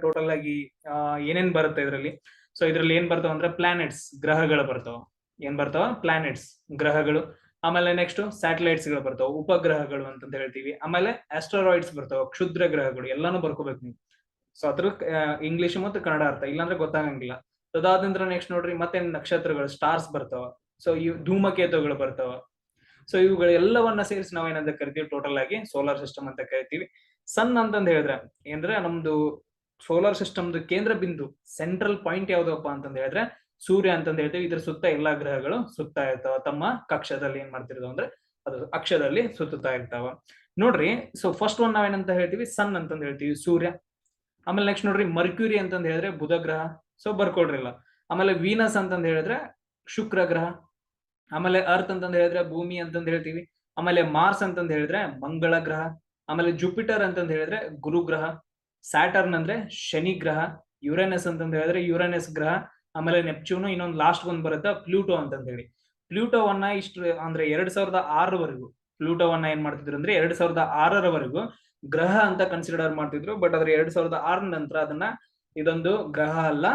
Total ಆಗಿ ಏನೇನ್ ಬರುತ್ತೆ ಇದರಲ್ಲಿ? ಸೊ ಇದ್ರಲ್ಲಿ ಏನ್ ಬರ್ತಾವ ಅಂದ್ರೆ ಪ್ಲಾನೆಟ್ಸ್ ಗ್ರಹಗಳು ಬರ್ತಾವ. ಏನ್ ಬರ್ತಾವ? ಪ್ಲಾನೆಟ್ಸ್ ಗ್ರಹಗಳು. ಆಮೇಲೆ ನೆಕ್ಸ್ಟ್ ಸ್ಯಾಟಲೈಟ್ಸ್ಗಳು ಬರ್ತಾವ, ಉಪಗ್ರಹಗಳು ಅಂತಂತ ಹೇಳ್ತೀವಿ. ಆಮೇಲೆ ಆಸ್ಟ್ರಾಯ್ಡ್ಸ್ ಬರ್ತಾವ, ಕ್ಷುದ್ರ ಗ್ರಹಗಳು, ಎಲ್ಲಾನು ಬರ್ಕೋಬೇಕು ನೀವು. ಸೊ ಅದ್ರ ಇಂಗ್ಲಿಷ್ ಮತ್ತು ಕನ್ನಡ ಅರ್ಥ, ಇಲ್ಲಾಂದ್ರೆ ಗೊತ್ತಾಗಂಗಿಲ್ಲ. ಅದಾದ ನಂತರ ನೆಕ್ಸ್ಟ್ ನೋಡ್ರಿ ಮತ್ತೆ ನಕ್ಷತ್ರಗಳು ಸ್ಟಾರ್ಸ್ ಬರ್ತಾವ. ಸೊ ಇವು, ಧೂಮಕೇತುಗಳು ಬರ್ತಾವ. ಸೊ ಇವುಗಳೆಲ್ಲವನ್ನ ಸೇರಿಸಿ ನಾವ್ ಏನಂತ ಕರಿತೀವಿ? ಟೋಟಲ್ ಆಗಿ ಸೋಲಾರ್ ಸಿಸ್ಟಮ್ ಅಂತ ಕರಿತೀವಿ. ಸನ್ ಅಂತಂದ್ ಹೇಳಿದ್ರೆ ಏನಂದ್ರೆ ನಮ್ದು ಸೋಲಾರ್ ಸಿಸ್ಟಮ್ದು ಕೇಂದ್ರ ಬಿಂದು ಸೆಂಟ್ರಲ್ ಪಾಯಿಂಟ್ ಯಾವ್ದಪ್ಪ ಅಂತಂದ್ ಹೇಳಿದ್ರೆ, ಸೂರ್ಯ ಅಂತಂದ್ ಹೇಳ್ತೀವಿ. ಇದ್ರ ಸುತ್ತ ಎಲ್ಲಾ ಗ್ರಹಗಳು ಸುತ್ತಾ ಇರ್ತಾವ. ತಮ್ಮ ಕಕ್ಷದಲ್ಲಿ ಏನ್ ಮಾಡ್ತಿರೋದು ಅಂದ್ರೆ, ಅದು ಅಕ್ಷದಲ್ಲಿ ಸುತ್ತುತ್ತಾ ಇರ್ತಾವ. ನೋಡ್ರಿ ಸೊ ಫಸ್ಟ್ ಒನ್ ನಾವೇನಂತ ಹೇಳ್ತೀವಿ? ಸನ್ ಅಂತಂದ ಹೇಳ್ತೀವಿ, ಸೂರ್ಯ. ಆಮೇಲೆ ನೆಕ್ಸ್ಟ್ ನೋಡ್ರಿ ಮರ್ಕ್ಯೂರಿ ಅಂತಂದ್ ಹೇಳಿದ್ರೆ ಬುಧ ಗ್ರಹ. ಸೊ ಬರ್ಕೊಡ್ರಿಲ್ಲ. ಆಮೇಲೆ ವೀನಸ್ ಅಂತಂದ ಹೇಳಿದ್ರೆ ಶುಕ್ರ ಗ್ರಹ. ಆಮೇಲೆ ಅರ್ತ್ ಅಂತಂದ ಹೇಳಿದ್ರೆ ಭೂಮಿ ಅಂತಂದ್ ಹೇಳ್ತೀವಿ. ಆಮೇಲೆ ಮಾರ್ಸ್ ಅಂತಂದ ಹೇಳಿದ್ರೆ ಮಂಗಳ ಗ್ರಹ. ಆಮೇಲೆ ಜುಪಿಟರ್ ಅಂತಂದ್ ಹೇಳಿದ್ರೆ ಗುರು ಗ್ರಹ ಸ್ಯಾಟರ್ನ್ ಅಂದ್ರೆ ಶನಿ ಗ್ರಹ, ಯುರೇನಸ್ ಅಂತ ಹೇಳಿದ್ರೆ ಯುರೇನಸ್ ಗ್ರಹ, ಆಮೇಲೆ ನೆಪ್ಚೂನು ಇನ್ನೊಂದು ಲಾಸ್ಟ್ ಒಂದ್ ಬರುತ್ತೆ, ಪ್ಲೂಟೋ ಅಂತ ಹೇಳಿ ಪ್ಲೂಟೋವನ್ನ ಇಷ್ಟು ಅಂದ್ರೆ ಎರಡ್ ಸಾವಿರದ ಆರರವರೆಗೂ ಪ್ಲೂಟೋವನ್ನ ಏನ್ ಮಾಡ್ತಿದ್ರು ಅಂದ್ರೆ ಎರಡ್ ಸಾವಿರದ ಆರರವರೆಗೂ ಗ್ರಹ ಅಂತ ಕನ್ಸಿಡರ್ ಮಾಡ್ತಿದ್ರು ಬಟ್ ಅದ್ರ ಎರಡ್ ಸಾವಿರದ ಆರ ನಂತರ ಅದನ್ನ ಇದೊಂದು ಗ್ರಹ ಅಲ್ಲ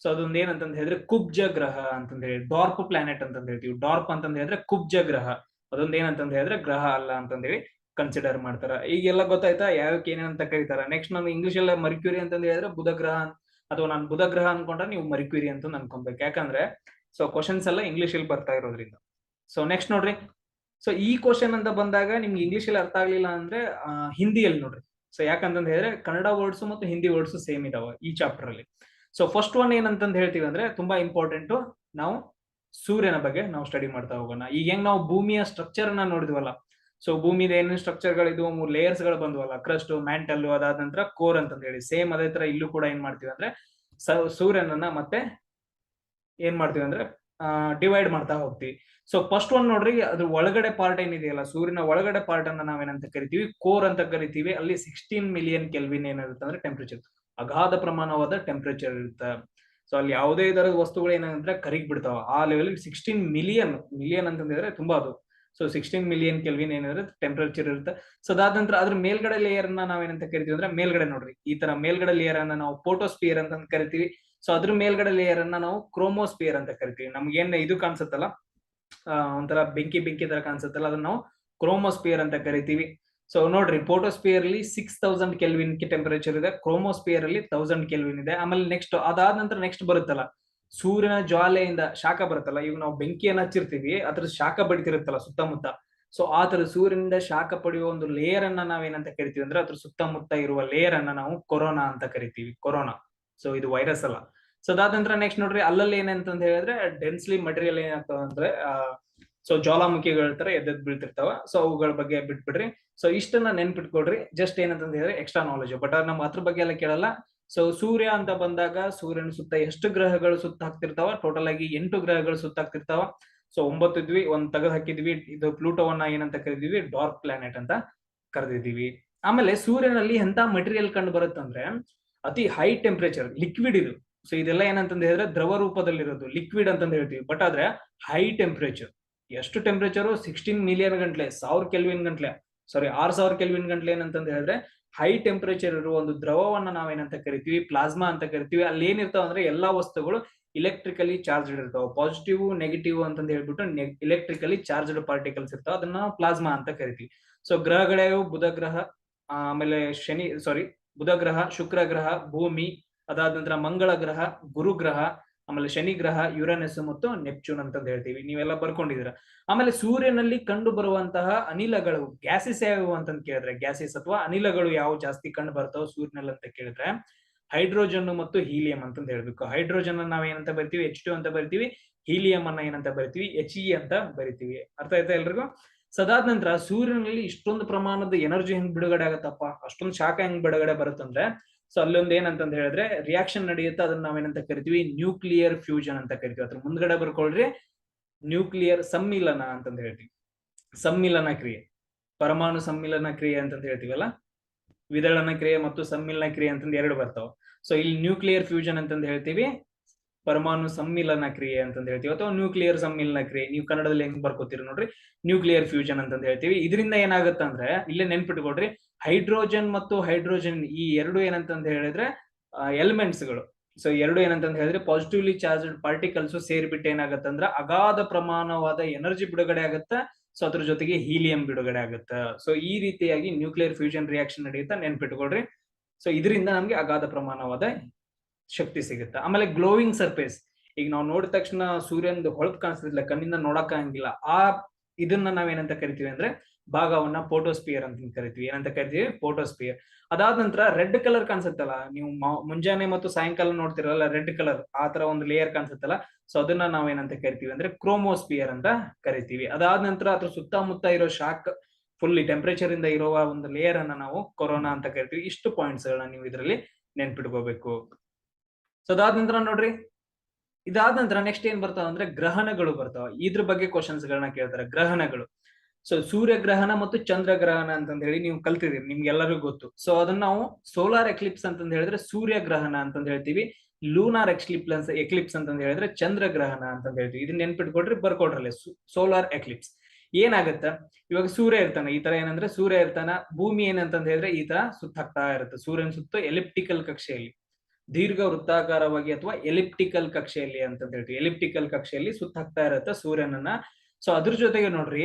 ಸೊ ಅದೊಂದು ಏನಂತಂದ್ ಹೇಳಿದ್ರೆ ಕುಬ್ಜ ಗ್ರಹ ಅಂತ ಹೇಳಿ, ಡಾರ್ಪ್ ಪ್ಲಾನೆಟ್ ಅಂತಂದ್ ಹೇಳ್ತೀವಿ. ಡಾರ್ಪ್ ಅಂತಂದ ಹೇಳಿದ್ರೆ ಕುಬ್ಜ ಗ್ರಹ, ಅದೊಂದು ಏನಂತಂದ್ ಹೇಳಿದ್ರೆ ಗ್ರಹ ಅಲ್ಲ ಅಂತಂದ್ ಹೇಳಿ ಕನ್ಸಿಡರ್ ಮಾಡ್ತಾರ. ಈಗೆಲ್ಲ ಗೊತ್ತಾಯ್ತಾ? ಯಾವ್ಯಾಕೆ ಏನೇನಂತ ಕರೀತಾರ? ನೆಕ್ಸ್ಟ್ ನಾನು ಇಂಗ್ಲಿಷ್ ಎಲ್ಲ ಮರಿಕ್ಯೂರಿ ಅಂತಂದ್ ಹೇಳಿದ್ರೆ ಬುಧ ಗ್ರಹ ಅಥವಾ ನಾನು ಬುಧ ಗ್ರಹ ಅನ್ಕೊಂಡ್ರೆ ನೀವು ಮರಿಕ್ಯೂರಿ ಅಂತ ಅನ್ಕೊಬೇಕು. ಯಾಕಂದ್ರೆ ಸೊ ಕ್ವಶನ್ಸ್ ಎಲ್ಲ ಇಂಗ್ಲಿಷ್ ಅಲ್ಲಿ ಬರ್ತಾ ಇರೋದ್ರಿಂದ. ಸೊ ನೆಕ್ಸ್ಟ್ ನೋಡ್ರಿ. ಸೊ ಈ ಕ್ವಶನ್ ಅಂತ ಬಂದಾಗ ನಿಮ್ಗೆ ಇಂಗ್ಲಿಷ್ ಅಲ್ಲಿ ಅರ್ಥ ಆಗ್ಲಿಲ್ಲ ಅಂದ್ರೆ ಹಿಂದಿ ಹಿಂದಿಯಲ್ಲಿ ನೋಡ್ರಿ. ಸೊ ಯಾಕಂತಂದ್ ಹೇಳಿದ್ರೆ ಕನ್ನಡ ವರ್ಡ್ಸ್ ಮತ್ತು ಹಿಂದಿ ವರ್ಡ್ಸ್ ಸೇಮ್ ಇದಾವ ಈ ಚಾಪ್ಟರ್ ಅಲ್ಲಿ. ಸೊ ಫಸ್ಟ್ ಒನ್ ಏನಂತಂದ್ ಹೇಳ್ತೀವಿ ಅಂದ್ರೆ ತುಂಬಾ ಇಂಪಾರ್ಟೆಂಟ್ ನಾವು ಸೂರ್ಯನ ಬಗ್ಗೆ ನಾವು ಸ್ಟಡಿ ಮಾಡ್ತಾ ಹೋಗೋಣ. ಈಗ ಹೆಂಗ್ ನಾವು ಭೂಮಿಯ ಸ್ಟ್ರಕ್ಚರ್ನ ನೋಡಿದ್ವಲ್ಲ ಸೊ ಭೂಮಿದ ಏನೇನು ಗಳಿದ್ವು ಮೂರು ಲೇಯರ್ಸ್ಗಳು ಬಂದ್ವಲ್ಲ. ಕ್ರಸ್ಟ್ ಮ್ಯಾಂಟಲ್ ಅದಾದ ನಂತರ ಕೋರ್ ಅಂತ ಹೇಳಿ ಸೇಮ್ ಅದೇ ತರ ಇಲ್ಲೂ ಕೂಡ ಏನ್ ಮಾಡ್ತೀವಿ ಅಂದ್ರೆ ಸೂರ್ಯನನ್ನ ಮತ್ತೆ ಏನ್ ಮಾಡ್ತೀವಿ ಅಂದ್ರೆ ಡಿವೈಡ್ ಮಾಡ್ತಾ ಹೋಗ್ತೀವಿ. ಸೊ ಫಸ್ಟ್ ಒನ್ ನೋಡ್ರಿ, ಅದ್ರ ಒಳಗಡೆ ಪಾರ್ಟ್ ಏನಿದೆಯಲ್ಲ, ಸೂರ್ಯನ ಒಳಗಡೆ ಪಾರ್ಟ್ ಅನ್ನ ನಾವೇನಂತ ಕರಿತೀವಿ? ಕೋರ್ ಅಂತ ಕರಿತೀವಿ. ಅಲ್ಲಿ ಸಿಕ್ಸ್ಟೀನ್ ಮಿಲಿಯನ್ ಕೆಲ್ವಿನ್ ಏನಿರುತ್ತೆ ಅಂದ್ರೆ ಟೆಂಪರೇಚರ್ ಅಗಾಧ ಪ್ರಮಾಣವಾದ ಟೆಂಪರೇಚರ್ ಇರುತ್ತೆ. ಸೊ ಅಲ್ಲಿ ಯಾವುದೇ ತರದ ವಸ್ತುಗಳು ಏನಂದ್ರೆ ಕರಿಗ್ ಬಿಡ್ತಾವ ಆ ಲೆವೆಲ್ ಸಿಕ್ಸ್ಟೀನ್ ಮಿಲಿಯನ್ ಮಿಲಿಯನ್ ಅಂತಂದ್ರೆ ತುಂಬಾ ಅದು ಸೊ ಸಿಕ್ಸ್ಟೀನ್ ಮಿಲಿಯನ್ ಕೆಲ್ವಿನ್ ಏನಿದ್ರೆ ಟೆಂಪರೇಚರ್ ಇರುತ್ತೆ. ಸೊ ಅದಾದ ನಂತರ ಅದ್ರ ಮೇಲ್ಗಡೆ ಲೇಯರ್ನ ನಾವೇನಂತ ಕರಿತೀವಿ ಅಂದ್ರೆ ಮೇಲ್ಗಡೆ ನೋಡ್ರಿ. ಈ ತರ ಮೇಲ್ಗಡೆ ಲೇಯರ್ ಅನ್ನ ನಾವು ಫೋಟೋಸ್ಪಿಯರ್ ಅಂತ ಕರಿತೀವಿ. ಸೊ ಅದ್ರ ಮೇಲ್ಗಡೆ ಲೇಯರ್ ಅನ್ನ ನಾವು ಕ್ರೋಮೋಸ್ಪಿಯರ್ ಅಂತ ಕರಿತೀವಿ. ನಮ್ಗೇನ್ ಇದು ಕಾಣಿಸುತ್ತಲ್ಲ? ಒಂಥರ ಬೆಂಕಿ ಬೆಂಕಿ ತರ ಕಾಣಿಸುತ್ತಲ್ಲ? ಅದನ್ನ ನಾವು ಕ್ರೋಮೋಸ್ಪಿಯರ್ ಅಂತ ಕರಿತೀವಿ. ಸೊ ನೋಡ್ರಿ ಫೋಟೋಸ್ಪಿಯರ್ ಅಲ್ಲಿ ಸಿಕ್ಸ್ ತೌಸಂಡ್ ಕೆಲ್ವಿನ್ ಟೆಂಪರೇಚರ್ ಇದೆ. ಕ್ರೋಮೋಸ್ಪಿಯರ್ ಅಲ್ಲಿ ತೌಸಂಡ್ ಕೆಲ್ವಿನ್ ಇದೆ. ಆಮೇಲೆ ನೆಕ್ಸ್ಟ್ ಅದಾದ ನಂತರ ನೆಕ್ಸ್ಟ್ ಬರುತ್ತಲ್ಲ? ಸೂರ್ಯನ ಜ್ವಾಲೆಯಿಂದ ಶಾಖ ಬರುತ್ತಲ್ಲ ಈಗ ನಾವು ಬೆಂಕಿಯನ್ನ ಹಚ್ಚಿರ್ತೀವಿ ಅದ್ರ ಶಾಖ ಬಡಿತಿರುತ್ತಲ್ಲ ಸುತ್ತಮುತ್ತ. ಸೊ ಆ ತರ ಸೂರ್ಯನಿಂದ ಶಾಖ ಪಡೆಯುವ ಒಂದು ಲೇಯರ್ ಅನ್ನ ನಾವೇನಂತ ಕರಿತೀವಿ ಅಂದ್ರೆ, ಅದ್ರ ಸುತ್ತಮುತ್ತ ಇರುವ ಲೇಯರ್ ಅನ್ನ ನಾವು ಕೊರೋನಾ ಅಂತ ಕರಿತೀವಿ, ಕೊರೋನಾ. ಸೊ ಇದು ವೈರಸ್ ಅಲ್ಲ. ಸೊ ಅದಾದ ನಂತರ ನೆಕ್ಸ್ಟ್ ನೋಡ್ರಿ, ಅಲ್ಲಲ್ಲಿ ಏನಂತ ಹೇಳಿದ್ರೆ ಡೆನ್ಸ್ಲಿ ಮಟೀರಿಯಲ್ ಏನಂತ ಅಂದ್ರೆ ಸೊ ಜ್ವಾಲಾಮುಖಿಗಳ ತರ ಎದ್ದೆದ್ ಬೀಳ್ತಿರ್ತಾವ. ಸೊ ಅವುಗಳ ಬಗ್ಗೆ ಬಿಟ್ಬಿಡ್ರಿ. ಸೊ ಇಷ್ಟನ್ನ ನೆನ್ಪಿಟ್ಕೊಡ್ರಿ ಜಸ್ಟ್ ಏನಂತ ಹೇಳಿದ್ರೆ ಎಕ್ಸ್ಟ್ರಾ ನಾಲೆಜ್ ಬಟ್ ನಮ್ಮ ಅದ್ರ ಬಗ್ಗೆ ಎಲ್ಲ ಕೇಳಲ್ಲ. ಸೊ ಸೂರ್ಯ ಅಂತ ಬಂದಾಗ ಸೂರ್ಯನ ಸುತ್ತ ಎಷ್ಟು ಗ್ರಹಗಳು ಸುತ್ತ ಹಾಕ್ತಿರ್ತಾವ? ಟೋಟಲ್ ಆಗಿ ಎಂಟು ಗ್ರಹಗಳು ಸುತ್ತ ಹಾಕ್ತಿರ್ತಾವ. ಸೊ ಒಂಬತ್ತು ಇದ್ವಿ, ಒಂದ್ ತೆಗೆದು ಹಾಕಿದ್ವಿ. ಇದು ಪ್ಲೂಟೋವನ್ನ ಏನಂತ ಕರಿದಿವಿ ಡಾರ್ಕ್ ಪ್ಲಾನೆಟ್ ಅಂತ ಕರೆದಿದ್ದೀವಿ. ಆಮೇಲೆ ಸೂರ್ಯನಲ್ಲಿ ಎಂತ ಮಟೀರಿಯಲ್ ಕಂಡು ಬರುತ್ತಂದ್ರೆ ಅತಿ ಹೈ ಟೆಂಪರೇಚರ್ ಲಿಕ್ವಿಡ್ ಇದು. ಸೊ ಇದೆಲ್ಲ ಏನಂತಂದ ಹೇಳಿದ್ರೆ ದ್ರವ ರೂಪದಲ್ಲಿರೋದು ಲಿಕ್ವಿಡ್ ಅಂತಂದ ಹೇಳ್ತೀವಿ. ಬಟ್ ಆದ್ರೆ ಹೈ ಟೆಂಪರೇಚರ್ ಎಷ್ಟು ಟೆಂಪರೇಚರು ಸಿಕ್ಸ್ಟೀನ್ ಮಿಲಿಯನ್ ಗಂಟ್ಲೆ, ಸಾವಿರ ಕೆಲ್ವಿನ್ ಗಂಟ್ಲೆ. ಸಾರಿ ಆರ್ ಸಾವಿರ ಕೆಲ್ವಿನ್ ಗಂಟ್ಲೆ ಏನಂತಂದ್ ಹೇಳಿದ್ರೆ ಹೈ ಟೆಂಪರೇಚರ್ ಇರುವ ಒಂದು ದ್ರವವನ್ನ ನಾವೇನಂತ ಕರಿತೀವಿ? ಪ್ಲಾಸ್ಮಾ ಅಂತ ಕರಿತೀವಿ. ಅಲ್ಲಿ ಏನಿರ್ತಾವ ಅಂದ್ರೆ ಎಲ್ಲಾ ವಸ್ತುಗಳು ಇಲೆಕ್ಟ್ರಿಕಲಿ ಚಾರ್ಜ್ಡ್ ಇರ್ತಾವ. ಪಾಸಿಟಿವ್ ನೆಗೆಟಿವ್ ಅಂತ ಹೇಳ್ಬಿಟ್ಟು ಇಲೆಕ್ಟ್ರಿಕಲಿ ಚಾರ್ಜ್ಡ್ ಪಾರ್ಟಿಕಲ್ಸ್ ಇರ್ತಾವ. ಅದನ್ನ ಪ್ಲಾಸ್ಮಾ ಅಂತ ಕರಿತೀವಿ. ಸೊ ಗ್ರಹಗಳೇ ಬುಧ ಗ್ರಹ, ಆಮೇಲೆ ಶನಿ ಸಾರಿ ಬುಧ ಗ್ರಹ, ಶುಕ್ರ ಗ್ರಹ, ಭೂಮಿ, ಅದಾದ ನಂತರ ಮಂಗಳ ಗ್ರಹ, ಗುರು ಗ್ರಹ ಆಮೇಲೆ ಶನಿ ಗ್ರಹ, ಯುರನಸ್ ಮತ್ತು ನೆಪ್ಚೂನ್ ಅಂತ ಹೇಳ್ತೀವಿ, ನೀವೆಲ್ಲ ಬರ್ಕೊಂಡಿದೀರ ಆಮೇಲೆ ಸೂರ್ಯನಲ್ಲಿ ಕಂಡು ಬರುವಂತಹ ಅನಿಲಗಳು, ಗ್ಯಾಸಸ್ ಯಾವ್ಯಾವು ಅಂತಂದ್ ಕೇಳಿದ್ರೆ, ಗ್ಯಾಸಸ್ ಅಥವಾ ಅನಿಲಗಳು ಯಾವ ಜಾಸ್ತಿ ಕಂಡು ಬರ್ತಾವ ಸೂರ್ಯನಲ್ಲಿ ಅಂತ ಕೇಳಿದ್ರೆ ಹೈಡ್ರೋಜನ್ ಮತ್ತು ಹೀಲಿಯಂ ಅಂತ ಹೇಳ್ಬೇಕು. ಹೈಡ್ರೋಜನ್ ಅನ್ನ ಏನಂತ ಬರಿತೀವಿ? ಎಚ್ ಟು ಅಂತ ಬರಿತೀವಿ. ಹೀಲಿಯಂ ಅನ್ನ ಏನಂತ ಬರಿತೀವಿ? ಎಚ್ ಇ ಅಂತ ಬರಿತೀವಿ. ಅರ್ಥ ಆಯ್ತಾ ಎಲ್ರಿಗೂ? ಸದಾದ ನಂತರ ಸೂರ್ಯನಲ್ಲಿ ಇಷ್ಟೊಂದು ಪ್ರಮಾಣದ ಎನರ್ಜಿ ಹೆಂಗ್ ಬಿಡುಗಡೆ ಆಗತ್ತಪ್ಪ? ಅಷ್ಟೊಂದು ಶಾಖ ಹೆಂಗ್ ಬಿಡುಗಡೆ ಬರುತ್ತಂದ್ರೆ ಸೊ ಅಲ್ಲೊಂದ್ ಏನಂತಂದ್ ಹೇಳಿದ್ರೆ ರಿಯಾಕ್ಷನ್ ನಡೆಯುತ್ತೆ ಅದನ್ನ ನಾವೇನಂತ ಕರಿತೀವಿ? ನ್ಯೂಕ್ಲಿಯರ್ ಫ್ಯೂಷನ್ ಅಂತ ಕರಿತೀವಿ. ಅದ್ರ ಮುಂದ್ಗಡೆ ಬರ್ಕೊಳ್ರಿ ನ್ಯೂಕ್ಲಿಯರ್ ಸಮ್ಮಿಲನ ಅಂತಂದ್ ಹೇಳ್ತೀವಿ. ಸಮ್ಮಿಲನ ಕ್ರಿಯೆ. ಪರಮಾಣು ಸಮ್ಮಿಲನ ಕ್ರಿಯೆ ಅಂತಂದ್ ಹೇಳ್ತೀವಲ್ಲ? ವಿದಳನ ಕ್ರಿಯೆ ಮತ್ತು ಸಮ್ಮಿಲನ ಕ್ರಿಯೆ ಅಂತಂದ್ ಎರಡು ಬರ್ತಾವ. ಸೊ ಇಲ್ಲಿ ನ್ಯೂಕ್ಲಿಯರ್ ಫ್ಯೂಷನ್ ಅಂತಂದು ಹೇಳ್ತೀವಿ. ಪರಮಾಣು ಸಮ್ಮಿಲನ ಕ್ರಿಯೆ ಅಂತಂದ್ ಹೇಳ್ತೀವಿ. ಅಥವಾ ನ್ಯೂಕ್ಲಿಯರ್ ಸಮ್ಮಿಲನ ಕ್ರಿಯೆ. ನೀವು ಕನ್ನಡದಲ್ಲಿ ಹೆಂಗ್ ಬರ್ಕೋತೀರಿ ನೋಡ್ರಿ? ನ್ಯೂಕ್ಲಿಯರ್ ಫ್ಯೂಷನ್ ಅಂತಂದ್ ಹೇಳ್ತೀವಿ. ಇದರಿಂದ ಏನಾಗುತ್ತೆ ಅಂದ್ರೆ, ಇಲ್ಲೇ ನೆನ್ಪಿಟ್ಕೊಡ್ರಿ ಹೈಡ್ರೋಜನ್ ಮತ್ತು ಹೈಡ್ರೋಜನ್ ಈ ಎರಡು ಏನಂತಂದ್ ಹೇಳಿದ್ರೆ ಎಲಿಮೆಂಟ್ಸ್ಗಳು ಸೊ ಎರಡು ಏನಂತಂದ್ ಹೇಳಿದ್ರೆ ಪಾಸಿಟಿವ್ಲಿ ಚಾರ್ಜ್ಡ್ ಪಾರ್ಟಿಕಲ್ಸ್ ಸೇರಿಬಿಟ್ಟು ಏನಾಗುತ್ತೆ ಅಂದ್ರೆ, ಅಗಾಧ ಪ್ರಮಾಣವಾದ ಎನರ್ಜಿ ಬಿಡುಗಡೆ ಆಗುತ್ತೆ. ಸೊ ಅದ್ರ ಜೊತೆಗೆ ಹೀಲಿಯಂ ಬಿಡುಗಡೆ ಆಗುತ್ತೆ. ಸೊ ಈ ರೀತಿಯಾಗಿ ನ್ಯೂಕ್ಲಿಯರ್ ಫ್ಯೂಷನ್ ರಿಯಾಕ್ಷನ್ ನಡೆಯುತ್ತಾ ನೆನ್ಪಿಟ್ಕೊಳ್ರಿ. ಸೊ ಇದರಿಂದ ನಮ್ಗೆ ಅಗಾಧ ಪ್ರಮಾಣವಾದ ಶಕ್ತಿ ಸಿಗುತ್ತೆ. ಆಮೇಲೆ ಗ್ಲೋವಿಂಗ್ ಸರ್ಫೇಸ್ ಈಗ ನಾವು ನೋಡಿದ ತಕ್ಷಣ ಸೂರ್ಯನ ಹೊಳಪ್ ಕಾಣಿಸ್ತಿಲ್ಲ ಕಣ್ಣಿಂದ ನೋಡಕ್ ಆಗಂಗಿಲ್ಲ. ಆ ಇದನ್ನ ನಾವೇನಂತ ಕರಿತೀವಿ ಅಂದ್ರೆ ಭಾಗವನ್ನ ಫೋಟೋಸ್ಪಿಯರ್ ಅಂತ ಕರಿತೀವಿ. ಏನಂತ ಕರಿತೀವಿ? ಫೋಟೋಸ್ಪಿಯರ್ ಅದಾದ ನಂತರ ರೆಡ್ ಕಲರ್ ಕಾಣಿಸುತ್ತಲ್ಲ, ನೀವು ಮುಂಜಾನೆ ಮತ್ತು ಸಾಯಂಕಾಲ ನೋಡ್ತಿರಲ್ಲ ರೆಡ್ ಕಲರ್ ಆ ತರ ಒಂದು ಲೇಯರ್ ಕಾಣಿಸುತ್ತಲ್ಲ. ಸೊ ಅದನ್ನ ನಾವೇನಂತ ಕರಿತೀವಿ ಅಂದ್ರೆ ಕ್ರೋಮೋಸ್ಪಿಯರ್ ಅಂತ ಕರಿತೀವಿ. ಅದಾದ ನಂತರ ಅದ್ರ ಸುತ್ತಮುತ್ತ ಇರೋ ಶಾಕ್ ಫುಲ್ಲಿ ಟೆಂಪರೇಚರ್ ಇಂದ ಇರುವ ಒಂದು ಲೇಯರ್ ಅನ್ನ ನಾವು ಕೊರೋನಾ ಅಂತ ಕರಿತೀವಿ. ಇಷ್ಟು ಪಾಯಿಂಟ್ಸ್ ಗಳನ್ನ ನೀವು ಇದರಲ್ಲಿ ನೆನ್ಪಿಟ್ಕೋಬೇಕು. ಸೊ ಅದಾದ ನಂತರ ನೋಡ್ರಿ. ಇದಾದ ನಂತರ ನೆಕ್ಸ್ಟ್ ಏನ್ ಬರ್ತಾವ ಅಂದ್ರೆ ಗ್ರಹಣಗಳು ಬರ್ತಾವ. ಇದ್ರ ಬಗ್ಗೆ ಕ್ವಶನ್ಸ್ ಗಳನ್ನ ಕೇಳ್ತಾರೆ. ಗ್ರಹಣಗಳು. ಸೊ ಸೂರ್ಯಗ್ರಹಣ ಮತ್ತು ಚಂದ್ರಗ್ರಹಣ ಅಂತಂದ ಹೇಳಿ ನೀವು ಕಲ್ತಿದ್ದೀರಿ, ನಿಮ್ಗೆ ಎಲ್ಲರಿಗೂ ಗೊತ್ತು. ಸೊ ಅದನ್ನ ನಾವು ಸೋಲಾರ್ ಎಕ್ಲಿಪ್ಸ್ ಅಂತಂದ ಹೇಳಿದ್ರೆ ಸೂರ್ಯಗ್ರಹಣ ಅಂತಂದ ಹೇಳ್ತೀವಿ. ಲೂನಾರ್ ಎಕ್ಲಿಪ್ಸ್ ಎಕ್ಲಿಪ್ಸ್ ಅಂತ ಹೇಳಿದ್ರೆ ಚಂದ್ರಗ್ರಹಣ ಅಂತ ಹೇಳ್ತೀವಿ. ಇದನ್ನ ನೆನ್ಪಿಟ್ಕೊಡ್ರಿ ಬರ್ಕೊಡ್ರಲ್ಲ. ಸೋಲಾರ್ ಎಕ್ಲಿಪ್ಸ್ ಏನಾಗತ್ತ? ಇವಾಗ ಸೂರ್ಯ ಇರ್ತಾನೆ. ಈ ತರ ಏನಂದ್ರೆ ಸೂರ್ಯ ಇರ್ತಾನ. ಭೂಮಿ ಏನಂತಂದ ಹೇಳಿದ್ರೆ ಈ ತರ ಸುತ್ತಾಗ್ತಾ ಇರುತ್ತೆ. ಸೂರ್ಯನ ಸುತ್ತ ಎಲಿಪ್ಟಿಕಲ್ ಕಕ್ಷೆಯಲ್ಲಿ. ದೀರ್ಘ ವೃತ್ತಾಕಾರವಾಗಿ ಅಥವಾ ಎಲಿಪ್ಟಿಕಲ್ ಕಕ್ಷೆಯಲ್ಲಿ ಅಂತ ಹೇಳ್ತೀವಿ. ಎಲಿಪ್ಟಿಕಲ್ ಕಕ್ಷೆಯಲ್ಲಿ ಸುತ್ತಾಕ್ತಾ ಇರತ್ತ ಸೂರ್ಯನನ್ನ. ಸೊ ಅದ್ರ ಜೊತೆಗೆ ನೋಡ್ರಿ,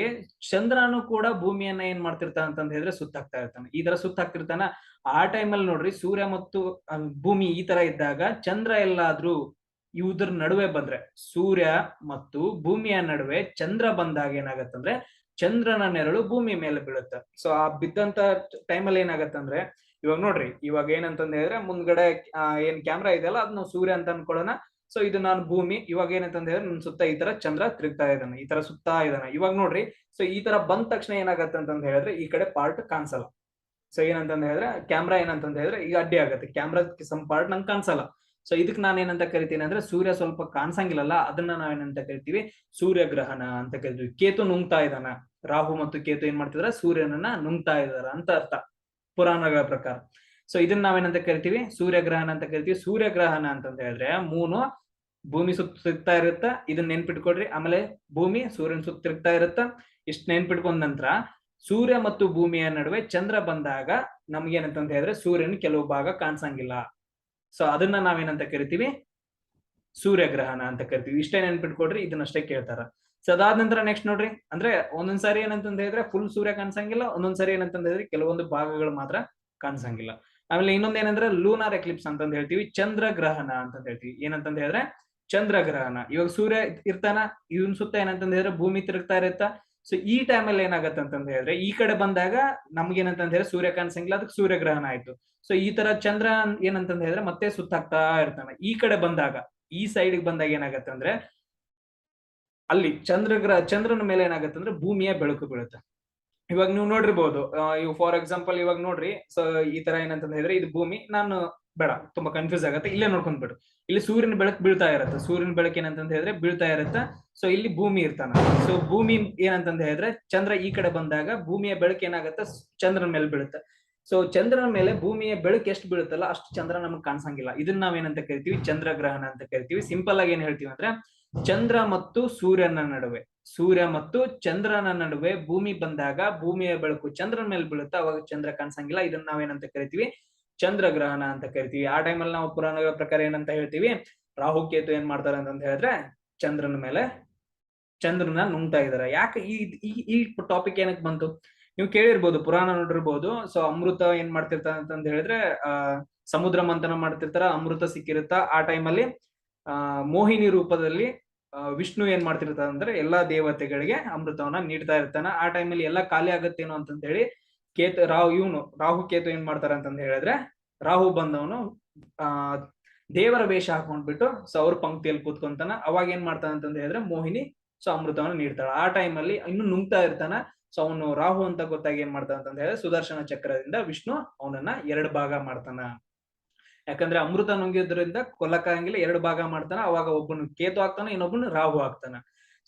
ಚಂದ್ರನು ಕೂಡ ಭೂಮಿಯನ್ನ ಏನ್ ಮಾಡ್ತಿರ್ತಾನ ಅಂತ ಹೇಳಿದ್ರೆ ಸುತ್ತಾಕ್ತಾ ಇರ್ತಾನೆ. ಈ ತರ ಸುತ್ತಾಗ್ತಿರ್ತಾನ ಆ ಟೈಮಲ್ಲಿ ನೋಡ್ರಿ, ಸೂರ್ಯ ಮತ್ತು ಭೂಮಿ ಈ ತರ ಇದ್ದಾಗ ಚಂದ್ರ ಎಲ್ಲಾದ್ರೂ ಇವುದ್ರ ನಡುವೆ ಬಂದ್ರೆ, ಸೂರ್ಯ ಮತ್ತು ಭೂಮಿಯ ನಡುವೆ ಚಂದ್ರ ಬಂದಾಗ ಏನಾಗತ್ತಂದ್ರೆ, ಚಂದ್ರನ ನೆರಳು ಭೂಮಿ ಮೇಲೆ ಬೀಳುತ್ತೆ. ಸೊ ಆ ಬಿದ್ದಂತ ಟೈಮಲ್ಲಿ ಏನಾಗತ್ತಂದ್ರೆ ಇವಾಗ ನೋಡ್ರಿ, ಇವಾಗ ಏನಂತಂದ ಹೇಳಿದ್ರೆ ಮುಂದ್ಗಡೆ ಏನ್ ಕ್ಯಾಮ್ರಾ ಇದೆಯಲ್ಲ, ಅದ್ ನಾವು ಸೂರ್ಯ ಅಂತ ಅನ್ಕೊಳ್ಳೋಣ. ಸೊ ಇದು ನಾನು ಭೂಮಿ, ಇವಾಗ ಏನಂತ ಹೇಳಿದ್ರೆ ನನ್ ಸುತ್ತ ಈ ತರ ಚಂದ್ರ ತಿರುಗ್ತಾ ಇದ್ದಾನೆ, ಈ ತರ ಸುತ್ತಾ ಇದ್ದಾನೆ. ಇವಾಗ ನೋಡ್ರಿ ಸೊ ಈ ತರ ಬಂದ ತಕ್ಷಣ ಏನಾಗತ್ತೆ ಅಂತಂದ್ ಹೇಳಿದ್ರೆ ಈ ಕಡೆ ಪಾರ್ಟ್ ಕಾಣಿಸಲ್ಲ. ಸೊ ಏನಂತಂದ ಹೇಳಿದ್ರೆ ಕ್ಯಾಮ್ರಾ ಏನಂತಂದ ಹೇಳಿದ್ರೆ ಈಗ ಅಡ್ಡಿ ಆಗತ್ತೆ. ಕ್ಯಾಮ್ರಾ ಸಮ್ ಪಾರ್ಟ್ ನಂಗೆ ಕಾಣಿಸಲ್ಲ. ಸೊ ಇದಕ್ಕೆ ನಾನು ಏನಂತ ಕರಿತೀನಿ ಅಂದ್ರೆ ಸೂರ್ಯ ಸ್ವಲ್ಪ ಕಾಣಿಸಂಗಿಲ್ಲಲ್ಲ, ಅದನ್ನ ನಾವೇನಂತ ಕರಿತೀವಿ ಸೂರ್ಯಗ್ರಹಣ ಅಂತ ಕರಿತೀವಿ. ಕೇತು ನುಂಗ್ತಾ ಇದ್ದಾನ. ರಾಹು ಮತ್ತು ಕೇತು ಏನ್ ಮಾಡ್ತಿದಾರೆ? ಸೂರ್ಯನನ್ನ ನುಂಗ್ತಾ ಇದಾರ ಅಂತ ಅರ್ಥ. ಪುರಾಣಗಳ ಪ್ರಕಾರ. ಸೊ ಇದನ್ನ ನಾವೇನಂತ ಕರಿತೀವಿ? ಸೂರ್ಯಗ್ರಹಣ ಅಂತ ಕರಿತೀವಿ. ಸೂರ್ಯಗ್ರಹಣ ಅಂತಂತ ಹೇಳಿದ್ರೆ ಮೂನು ಭೂಮಿ ಸುತ್ತ ತಿರುಗ್ತಾ ಇರುತ್ತ, ಇದನ್ನ ನೆನ್ಪಿಟ್ಕೊಡ್ರಿ ಆಮೇಲೆ ಭೂಮಿ ಸೂರ್ಯನ ಸುತ್ತ ತಿರುಗ್ತಾ ಇರುತ್ತ, ಇಷ್ಟ ನೆನ್ಪಿಟ್ಕೊಂಡ ನಂತರ ಸೂರ್ಯ ಮತ್ತು ಭೂಮಿಯ ನಡುವೆ ಚಂದ್ರ ಬಂದಾಗ ನಮ್ಗೆ ಹೇಳಿದ್ರೆ ಸೂರ್ಯನ ಕೆಲವು ಭಾಗ ಕಾಣಿಸಂಗಿಲ್ಲ. ಸೊ ಅದನ್ನ ನಾವೇನಂತ ಕರಿತೀವಿ? ಸೂರ್ಯಗ್ರಹಣ ಅಂತ ಕರಿತೀವಿ. ಇಷ್ಟೇ ನೆನ್ಪಿಟ್ಕೊಡ್ರಿ ಇದನ್ನಷ್ಟೇ ಕೇಳ್ತಾರ. ಸೊ ಅದಾದ ನಂತರ ನೆಕ್ಸ್ಟ್ ನೋಡ್ರಿ. ಅಂದ್ರೆ ಒಂದೊಂದ್ ಸಾರಿ ಏನಂತಂದ ಹೇಳಿದ್ರೆ ಫುಲ್ ಸೂರ್ಯ ಕಾಣಿಸಂಗಿಲ್ಲ, ಒಂದೊಂದ್ ಸಾರಿ ಏನಂತಂದ ಹೇಳಿದ್ರೆ ಕೆಲವೊಂದು ಭಾಗಗಳು ಮಾತ್ರ ಕಾಣಿಸಂಗಿಲ್ಲ. ಆಮೇಲೆ ಇನ್ನೊಂದ್ ಏನಂದ್ರೆ ಲೂನಾರ್ ಎಕ್ಲಿಪ್ಸ್ ಅಂತಂದ್ ಹೇಳ್ತೀವಿ ಚಂದ್ರಗ್ರಹಣ ಅಂತಂದ್ ಹೇಳ್ತೀವಿ. ಏನಂತಂದ ಹೇಳಿದ್ರೆ ಚಂದ್ರಗ್ರಹಣ ಇವಾಗ ಸೂರ್ಯ ಇರ್ತಾನ, ಇವನ್ ಸುತ್ತ ಏನಂತಂದ ಹೇಳಿದ್ರೆ ಭೂಮಿ ತಿರುಗ್ತಾ ಇರುತ್ತಾ. ಸೊ ಈ ಟೈಮಲ್ಲಿ ಏನಾಗತ್ತೆ ಅಂತಂದ ಹೇಳಿದ್ರೆ ಈ ಕಡೆ ಬಂದಾಗ ನಮ್ಗೆ ಏನಂತಂದ್ ಹೇಳಿದ್ರೆ ಸೂರ್ಯ ಕಾಣಿಸಂಗಿಲ್ಲ, ಅದಕ್ಕೆ ಸೂರ್ಯಗ್ರಹಣ ಆಯ್ತು. ಸೊ ಈ ತರ ಚಂದ್ರ ಏನಂತಂದ ಹೇಳಿದ್ರೆ ಮತ್ತೆ ಸುತ್ತಾಗ್ತಾ ಇರ್ತಾನೆ. ಈ ಕಡೆ ಬಂದಾಗ, ಈ ಸೈಡ್ ಬಂದಾಗ ಏನಾಗತ್ತೆ ಅಂದ್ರೆ ಅಲ್ಲಿ ಚಂದ್ರಗ್ರಹ, ಚಂದ್ರನ ಮೇಲೆ ಏನಾಗುತ್ತೆ ಅಂದ್ರೆ ಭೂಮಿಯ ಬೆಳಕು ಬೀಳುತ್ತೆ. ಇವಾಗ ನೀವು ನೋಡಿರ್ಬೋದು ಇವ್ ಫಾರ್ ಎಕ್ಸಾಂಪಲ್ ಇವಾಗ ನೋಡ್ರಿ ಸೊ ಈ ತರ ಏನಂತ ಹೇಳಿದ್ರೆ ಇದು ಭೂಮಿ, ನಾನು ಬೇಡ, ತುಂಬಾ ಕನ್ಫ್ಯೂಸ್ ಆಗುತ್ತೆ, ಇಲ್ಲೇ ನೋಡ್ಕೊಂಡ್ ಬಿಡು. ಇಲ್ಲಿ ಸೂರ್ಯನ ಬೆಳಕು ಬೀಳ್ತಾ ಇರುತ್ತೆ, ಸೂರ್ಯನ ಬೆಳಕು ಏನಂತ ಹೇಳಿದ್ರೆ ಬೀಳ್ತಾ ಇರುತ್ತೆ ಸೊ ಇಲ್ಲಿ ಭೂಮಿ ಇರ್ತಾನ. ಸೊ ಭೂಮಿ ಏನಂತಂದ ಹೇಳಿದ್ರೆ ಚಂದ್ರ ಈ ಕಡೆ ಬಂದಾಗ ಭೂಮಿಯ ಬೆಳಕು ಏನಾಗುತ್ತೆ, ಚಂದ್ರನ ಮೇಲೆ ಬೀಳುತ್ತೆ. ಸೊ ಚಂದ್ರನ ಮೇಲೆ ಭೂಮಿಯ ಬೆಳಕು ಎಷ್ಟು ಬೀಳುತ್ತಲ್ಲ, ಅಷ್ಟು ಚಂದ್ರ ನಮ್ಗೆ ಕಾಣಿಸಂಗಿಲ್ಲ. ಇದನ್ನ ನಾವೇನಂತ ಕರಿತೀವಿ ಚಂದ್ರಗ್ರಹಣ ಅಂತ ಕರಿತೀವಿ. ಸಿಂಪಲ್ ಆಗಿ ಏನ್ ಹೇಳ್ತೀವಿ ಅಂದ್ರೆ ಚಂದ್ರ ಮತ್ತು ಸೂರ್ಯನ ನಡುವೆ. ಸೂರ್ಯ ಮತ್ತು ಚಂದ್ರನ ನಡುವೆ ಭೂಮಿ ಬಂದಾಗ ಭೂಮಿಯ ಬೆಳಕು ಚಂದ್ರನ ಮೇಲೆ ಬೀಳುತ್ತೆ, ಅವಾಗ ಚಂದ್ರ ಕಾಣಿಸಂಗಿಲ್ಲ. ಇದನ್ನ ನಾವೇನಂತ ಕರಿತೀವಿ? ಚಂದ್ರಗ್ರಹಣ ಅಂತ ಕರಿತೀವಿ. ಆ ಟೈಮಲ್ಲಿ ನಾವು ಪುರಾಣಗಳ ಪ್ರಕಾರ ಏನಂತ ಹೇಳ್ತೀವಿ? ರಾಹು ಕೇತು ಏನ್ ಮಾಡ್ತಾರೆ ಅಂತಂತ ಹೇಳಿದ್ರೆ ಚಂದ್ರನ ಮೇಲೆ ಚಂದ್ರನ ನುಂಗ್ತಾ ಇದಾರೆ ಯಾಕೆ ಈ, ಈ- ಟಾಪಿಕ್ ಏನಕ್ಕೆ ಬಂತು? ನೀವು ಕೇಳಿರ್ಬೋದು, ಪುರಾಣ ನೋಡಿರ್ಬೋದು. ಸೊ ಅಮೃತ ಏನ್ ಮಾಡ್ತಿರ್ತಾರೆ ಅಂತಂದ ಹೇಳಿದ್ರೆ, ಆ, ಸಮುದ್ರ ಮಂಥನ ಮಾಡ್ತಿರ್ತಾರ, ಅಮೃತ ಸಿಕ್ಕಿರುತ್ತ ಆ ಟೈಮಲ್ಲಿ ಮೋಹಿನಿ ರೂಪದಲ್ಲಿ ವಿಷ್ಣು ಏನ್ ಮಾಡ್ತಿರ್ತಾನ ಅಂದ್ರೆ ಎಲ್ಲಾ ದೇವತೆಗಳಿಗೆ ಅಮೃತವನ್ನ ನೀಡ್ತಾ ಇರ್ತಾನ. ಆ ಟೈಮಲ್ಲಿ ಎಲ್ಲ ಖಾಲಿ ಆಗತ್ತೇನೋ ಅಂತಂತ ಹೇಳಿ ಕೇತ, ರಾಹು, ಇವನು, ರಾಹು, ಕೇತು ಏನ್ ಮಾಡ್ತಾರ ಅಂತಂದ ಹೇಳಿದ್ರೆ, ರಾಹು ಬಂದವನು, ಆ, ದೇವರ ವೇಷ ಹಾಕೊಂಡ್ಬಿಟ್ಟು ಸೌರ ಪಂಕ್ತಿಯಲ್ಲಿ ಕೂತ್ಕೊಂತಾನ. ಅವಾಗ ಏನ್ ಮಾಡ್ತಾನ ಅಂತಂದ ಹೇಳಿದ್ರೆ, ಮೋಹಿನಿ, ಸೊ ಅಮೃತವನ್ನ ನೀಡ್ತಾಳ. ಆ ಟೈಮಲ್ಲಿ ಇನ್ನು ನುಂಗ್ತಾ ಇರ್ತಾನ. ಸೊ ಅವನು ರಾಹು ಅಂತ ಗೊತ್ತಾಗಿ ಏನ್ ಮಾಡ್ತಾನ ಅಂತಂದ ಹೇಳಿದ್ರೆ, ಸುದರ್ಶನ ಚಕ್ರದಿಂದ ವಿಷ್ಣು ಅವನನ್ನ ಎರಡು ಭಾಗ ಮಾಡ್ತಾನ. ಯಾಕಂದ್ರೆ ಅಮೃತ ನುಂಗಿದ್ರಿಂದ ಕೊಲ್ಲಕ್ಕಾಗಂಗಿಲ್ಲ ಎರಡು ಭಾಗ ಮಾಡ್ತಾನ, ಅವಾಗ ಒಬ್ಬನು ಕೇತು ಆಗ್ತಾನ, ಇನ್ನೊಬ್ಬನು ರಾಹು ಆಗ್ತಾನ.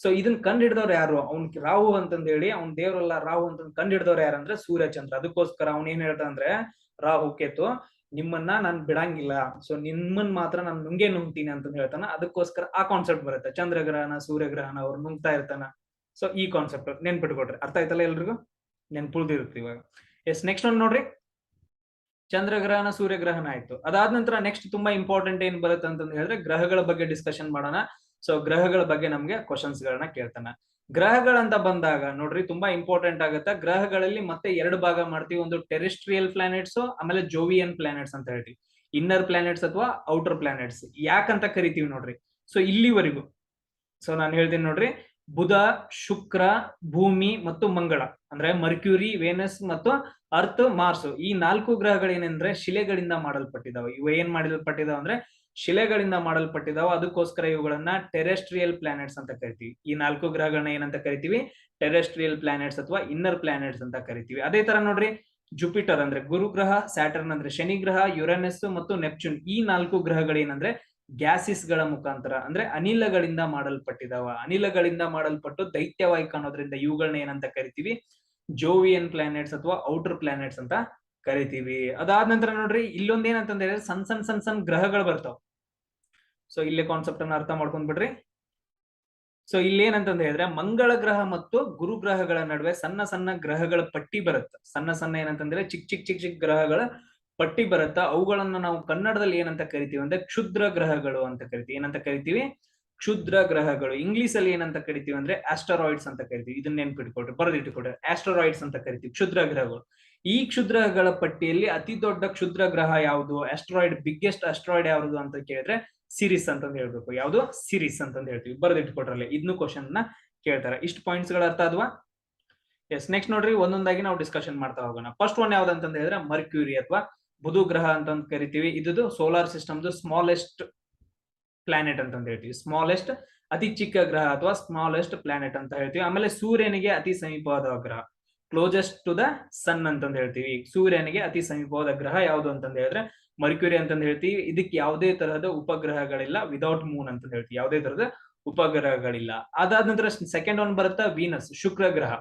ಸೊ ಇದನ್ನ ಕಂಡು ಹಿಡಿದವ್ರು ಯಾರು? ಅವ್ನ್ ರಾಹು ಅಂತಂದ ಹೇಳಿ ಅವ್ನ್ ದೇವರಲ್ಲ ರಾಹು ಅಂತ ಕಂಡು ಹಿಡಿದವ್ರು ಯಾರಂದ್ರೆ ಸೂರ್ಯಚಂದ್ರ. ಅದಕ್ಕೋಸ್ಕರ ಅವ್ನ ಏನ್ ಹೇಳ್ತಾ ಅಂದ್ರೆ, ರಾಹು, ಕೇತು, ನಿಮ್ಮನ್ನ ನಾನು ಬಿಡಂಗಿಲ್ಲ. ಸೊ ನಿಮ್ಮನ್ ಮಾತ್ರ ನಾನು ನುಂಗೇ ನುಂಗ್ತೀನಿ ಅಂತ ಹೇಳ್ತಾನ. ಅದಕ್ಕೋಸ್ಕರ ಆ ಕಾನ್ಸೆಪ್ಟ್ ಬರುತ್ತೆ. ಚಂದ್ರಗ್ರಹಣ, ಸೂರ್ಯಗ್ರಹಣ ಅವ್ರು ನುಂಗ್ತಾ ಇರ್ತಾನ. ಸೊ ಈ ಕಾನ್ಸೆಪ್ಟ್ ನೆನ್ಪಿಟ್ಕೊಡ್ರಿ ಅರ್ಥ ಆಯ್ತಲ್ಲ ಎಲ್ರಿಗೂ? ನೆನ್ಪುಳ್ದಿರುತ್ತೆ ಇವಾಗ. ಎಸ್ ನೆಕ್ಸ್ಟ್ ಒಂದು ನೋಡ್ರಿ. ಚಂದ್ರಗ್ರಹಣ ಸೂರ್ಯಗ್ರಹಣ ಆಯ್ತು. ಅದಾದ ನಂತರ ನೆಕ್ಸ್ಟ್ ತುಂಬಾ ಇಂಪಾರ್ಟೆಂಟ್ ಏನ್ ಬರುತ್ತೆ ಅಂತಂದ್ರೆ ಹೇಳಿದ್ರೆ ಗ್ರಹಗಳ ಬಗ್ಗೆ ಡಿಸ್ಕಷನ್ ಮಾಡೋಣ. ಸೊ ಗ್ರಹಗಳ ಬಗ್ಗೆ ನಮ್ಗೆ ಕ್ವಶನ್ಸ್ ಗಳನ್ನ ಕೇಳ್ತಾನೆ. ಗ್ರಹಗಳಂತ ಬಂದಾಗ ನೋಡ್ರಿ ತುಂಬಾ ಇಂಪಾರ್ಟೆಂಟ್ ಆಗುತ್ತೆ. ಗ್ರಹಗಳಲ್ಲಿ ಮತ್ತೆ ಎರಡು ಭಾಗ ಮಾಡ್ತೀವಿ. ಒಂದು ಟೆರೆಸ್ಟ್ರಿಯಲ್ ಪ್ಲಾನೆಟ್ಸ್ ಆಮೇಲೆ ಜೋವಿಯನ್ ಪ್ಲಾನೆಟ್ಸ್ ಅಂತ ಹೇಳ್ತೀವಿ. ಇನ್ನರ್ ಪ್ಲಾನೆಟ್ಸ್ ಅಥವಾ ಔಟರ್ ಪ್ಲಾನೆಟ್ಸ್ ಯಾಕಂತ ಕರಿತೀವಿ ನೋಡ್ರಿ. ಸೊ ಇಲ್ಲಿವರೆಗೂ. ಸೊ ನಾನು ಹೇಳ್ತೀನಿ ನೋಡ್ರಿ. ಬುಧ, ಶುಕ್ರ, ಭೂಮಿ ಮತ್ತು ಮಂಗಳ. ಅಂದ್ರೆ ಮರ್ಕ್ಯೂರಿ, ವೇನಸ್ ಮತ್ತು ಅರ್ತ್, ಮಾರ್ಸ್. ಈ ನಾಲ್ಕು ಗ್ರಹಗಳೇನೆಂದ್ರೆ ಶಿಲೆಗಳಿಂದ ಮಾಡಲ್ಪಟ್ಟಿದಾವೆ ಇವು ಏನ್ ಮಾಡಲ್ಪಟ್ಟಿದಾವೆ ಅಂದ್ರೆ ಶಿಲೆಗಳಿಂದ ಮಾಡಲ್ಪಟ್ಟಿದಾವ ಅದಕ್ಕೋಸ್ಕರ ಇವುಗಳನ್ನ ಟೆರೆಸ್ಟ್ರಿಯಲ್ ಪ್ಲಾನೆಟ್ಸ್ ಅಂತ ಕರಿತೀವಿ. ಈ ನಾಲ್ಕು ಗ್ರಹಗಳನ್ನ ಏನಂತ ಕರಿತೀವಿ? ಟೆರೆಸ್ಟ್ರಿಯಲ್ ಪ್ಲಾನೆಟ್ಸ್ ಅಥವಾ ಇನ್ನರ್ ಪ್ಲಾನೆಟ್ಸ್ ಅಂತ ಕರಿತೀವಿ. ಅದೇ ತರ ನೋಡ್ರಿ ಜುಪಿಟರ್ ಅಂದ್ರೆ ಗುರುಗ್ರಹ ಸ್ಯಾಟರ್ನ್ ಅಂದ್ರೆ ಶನಿ ಗ್ರಹ ಯುರನಸ್ ಮತ್ತು ನೆಪ್ಚೂನ್ ಈ ನಾಲ್ಕು ಗ್ರಹಗಳೇನಂದ್ರೆ ಗ್ಯಾಸಿಸ್ಗಳ ಮುಖಾಂತರ, ಅಂದ್ರೆ ಅನಿಲಗಳಿಂದ ಮಾಡಲ್ಪಟ್ಟಿದಾವ, ಅನಿಲಗಳಿಂದ ಮಾಡಲ್ಪಟ್ಟು ದೈತ್ಯವಾಗಿ ಕಾಣೋದ್ರಿಂದ ಇವುಗಳನ್ನ ಏನಂತ ಕರಿತೀವಿ? ಜೋವಿಯನ್ ಪ್ಲಾನೆಟ್ಸ್ ಅಥವಾ ಔಟರ್ ಪ್ಲಾನೆಟ್ಸ್ ಅಂತ ಕರಿತೀವಿ. ಅದಾದ ನಂತರ ನೋಡ್ರಿ ಇಲ್ಲೊಂದೇನಂತಂದ್ರೆ ಸಣ್ಣ ಸಣ್ಣ ಸಣ್ಣ ಸಣ್ಣ ಗ್ರಹಗಳು ಬರ್ತಾವ. ಸೊ ಇಲ್ಲೇ ಕಾನ್ಸೆಪ್ಟ್ ಅನ್ನ ಅರ್ಥ ಮಾಡ್ಕೊಂಡ್ ಬಿಡ್ರಿ. ಸೊ ಇಲ್ಲೇನಂತಂದ ಹೇಳಿದ್ರೆ, ಮಂಗಳ ಗ್ರಹ ಮತ್ತು ಗುರು ಗ್ರಹಗಳ ನಡುವೆ ಸಣ್ಣ ಸಣ್ಣ ಗ್ರಹಗಳ ಪಟ್ಟಿ ಬರುತ್ತೆ. ಸಣ್ಣ ಸಣ್ಣ ಏನಂತಂದ್ರೆ ಚಿಕ್ಕ ಚಿಕ್ಕ ಚಿಕ್ಕ ಚಿಕ್ಕ ಗ್ರಹಗಳ ಪಟ್ಟಿ ಬರುತ್ತಾ? ಅವುಗಳನ್ನ ನಾವು ಕನ್ನಡದಲ್ಲಿ ಏನಂತ ಕರಿತೀವಿ ಅಂದ್ರೆ ಕ್ಷುದ್ರ ಗ್ರಹಗಳು ಅಂತ ಕರಿತೀವಿ. ಏನಂತ ಕರಿತೀವಿ? ಕ್ಷುದ್ರ ಗ್ರಹಗಳು. ಇಂಗ್ಲಿಷ್ ಅಲ್ಲಿ ಏನಂತ ಕರಿತೀವಿ ಅಂದ್ರೆ ಆಸ್ಟರಾಯ್ಡ್ಸ್ ಅಂತ ಕರಿತೀವಿ. ಇದನ್ನ ನೆನ್ಪಿಟ್ಕೊಡ್ರಿ ಬರೆದಿಟ್ಟುಕೊಡ್ರಿ ಆಸ್ಟರಾಯ್ಡ್ಸ್ ಅಂತ ಕರಿತೀವಿ, ಕ್ಷುದ್ರ ಗ್ರಹಗಳು. ಈ ಕ್ಷುದ್ರಗಳ ಪಟ್ಟಿಯಲ್ಲಿ ಅತಿ ದೊಡ್ಡ ಕ್ಷುದ್ರ ಗ್ರಹ ಯಾವುದು? ಆಸ್ಟ್ರಾಯ್ಡ್ ಬಿಗ್ಗೆಸ್ಟ್ ಆಸ್ಟ್ರಾಯ್ಡ್ ಯಾವುದು ಅಂತ ಕೇಳಿದ್ರೆ ಸಿರಿಸ್ ಅಂತ ಹೇಳ್ಬೇಕು. ಯಾವುದು? ಸಿರಿಸ್ ಅಂತ ಹೇಳ್ತೀವಿ. ಬರೆದಿಟ್ಕೊಟ್ರಲ್ಲ ಇದನ್ನು ಕ್ವಶನ್ನ ಕೇಳ್ತಾರೆ. ಇಷ್ಟು ಪಾಯಿಂಟ್ಸ್ಗಳ ಅರ್ಥ ಅದ್ವಾ? ಎಸ್ ನೆಕ್ಸ್ಟ್ ನೋಡ್ರಿ, ಒಂದೊಂದಾಗಿ ನಾವು ಡಿಸ್ಕಷನ್ ಮಾಡ್ತಾ ಹೋಗೋಣ. ಫಸ್ಟ್ ಒನ್ ಯಾವ್ದಂತಂದ ಹೇಳಿದ್ರೆ ಮರ್ಕ್ಯೂರಿ ಅಥವಾ ಬುಧು ಗ್ರಹ ಅಂತ ಕರಿತೀವಿ. ಇದು ಸೋಲಾರ್ ಸಿಸ್ಟಮ್ದು ಸ್ಮಾಲೆಸ್ಟ್ ಪ್ಲಾನೆಟ್ ಅಂತ ಹೇಳ್ತೀವಿ. ಸ್ಮಾಲೆಸ್ಟ್ ಅತಿ ಚಿಕ್ಕ ಗ್ರಹ ಅಥವಾ ಸ್ಮಾಲೆಸ್ಟ್ ಪ್ಲಾನೆಟ್ ಅಂತ ಹೇಳ್ತೀವಿ. ಆಮೇಲೆ ಸೂರ್ಯನಿಗೆ ಅತಿ ಸಮೀಪವಾದ ಗ್ರಹ. ಕ್ಲೋಸೆಸ್ಟ್ ಟು ದ ಸನ್ ಅಂತಂದ ಹೇಳ್ತೀವಿ. ಸೂರ್ಯನಿಗೆ ಅತಿ ಸಮೀಪವಾದ ಗ್ರಹ ಯಾವುದು ಅಂತಂದು ಹೇಳಿದ್ರೆ ಮರ್ಕ್ಯೂರಿ ಅಂತ ಹೇಳ್ತೀವಿ. ಇದಕ್ಕೆ ಯಾವುದೇ ತರಹದ ಉಪಗ್ರಹಗಳಿಲ್ಲ. ವಿದೌಟ್ ಮೂನ್ ಅಂತ ಹೇಳ್ತೀವಿ. ಯಾವುದೇ ತರಹದ ಉಪಗ್ರಹಗಳಿಲ್ಲ. ಅದಾದ ನಂತರ ಸೆಕೆಂಡ್ ಒನ್ ಬರುತ್ತಾ ವೀನಸ್ ಶುಕ್ರ ಗ್ರಹ.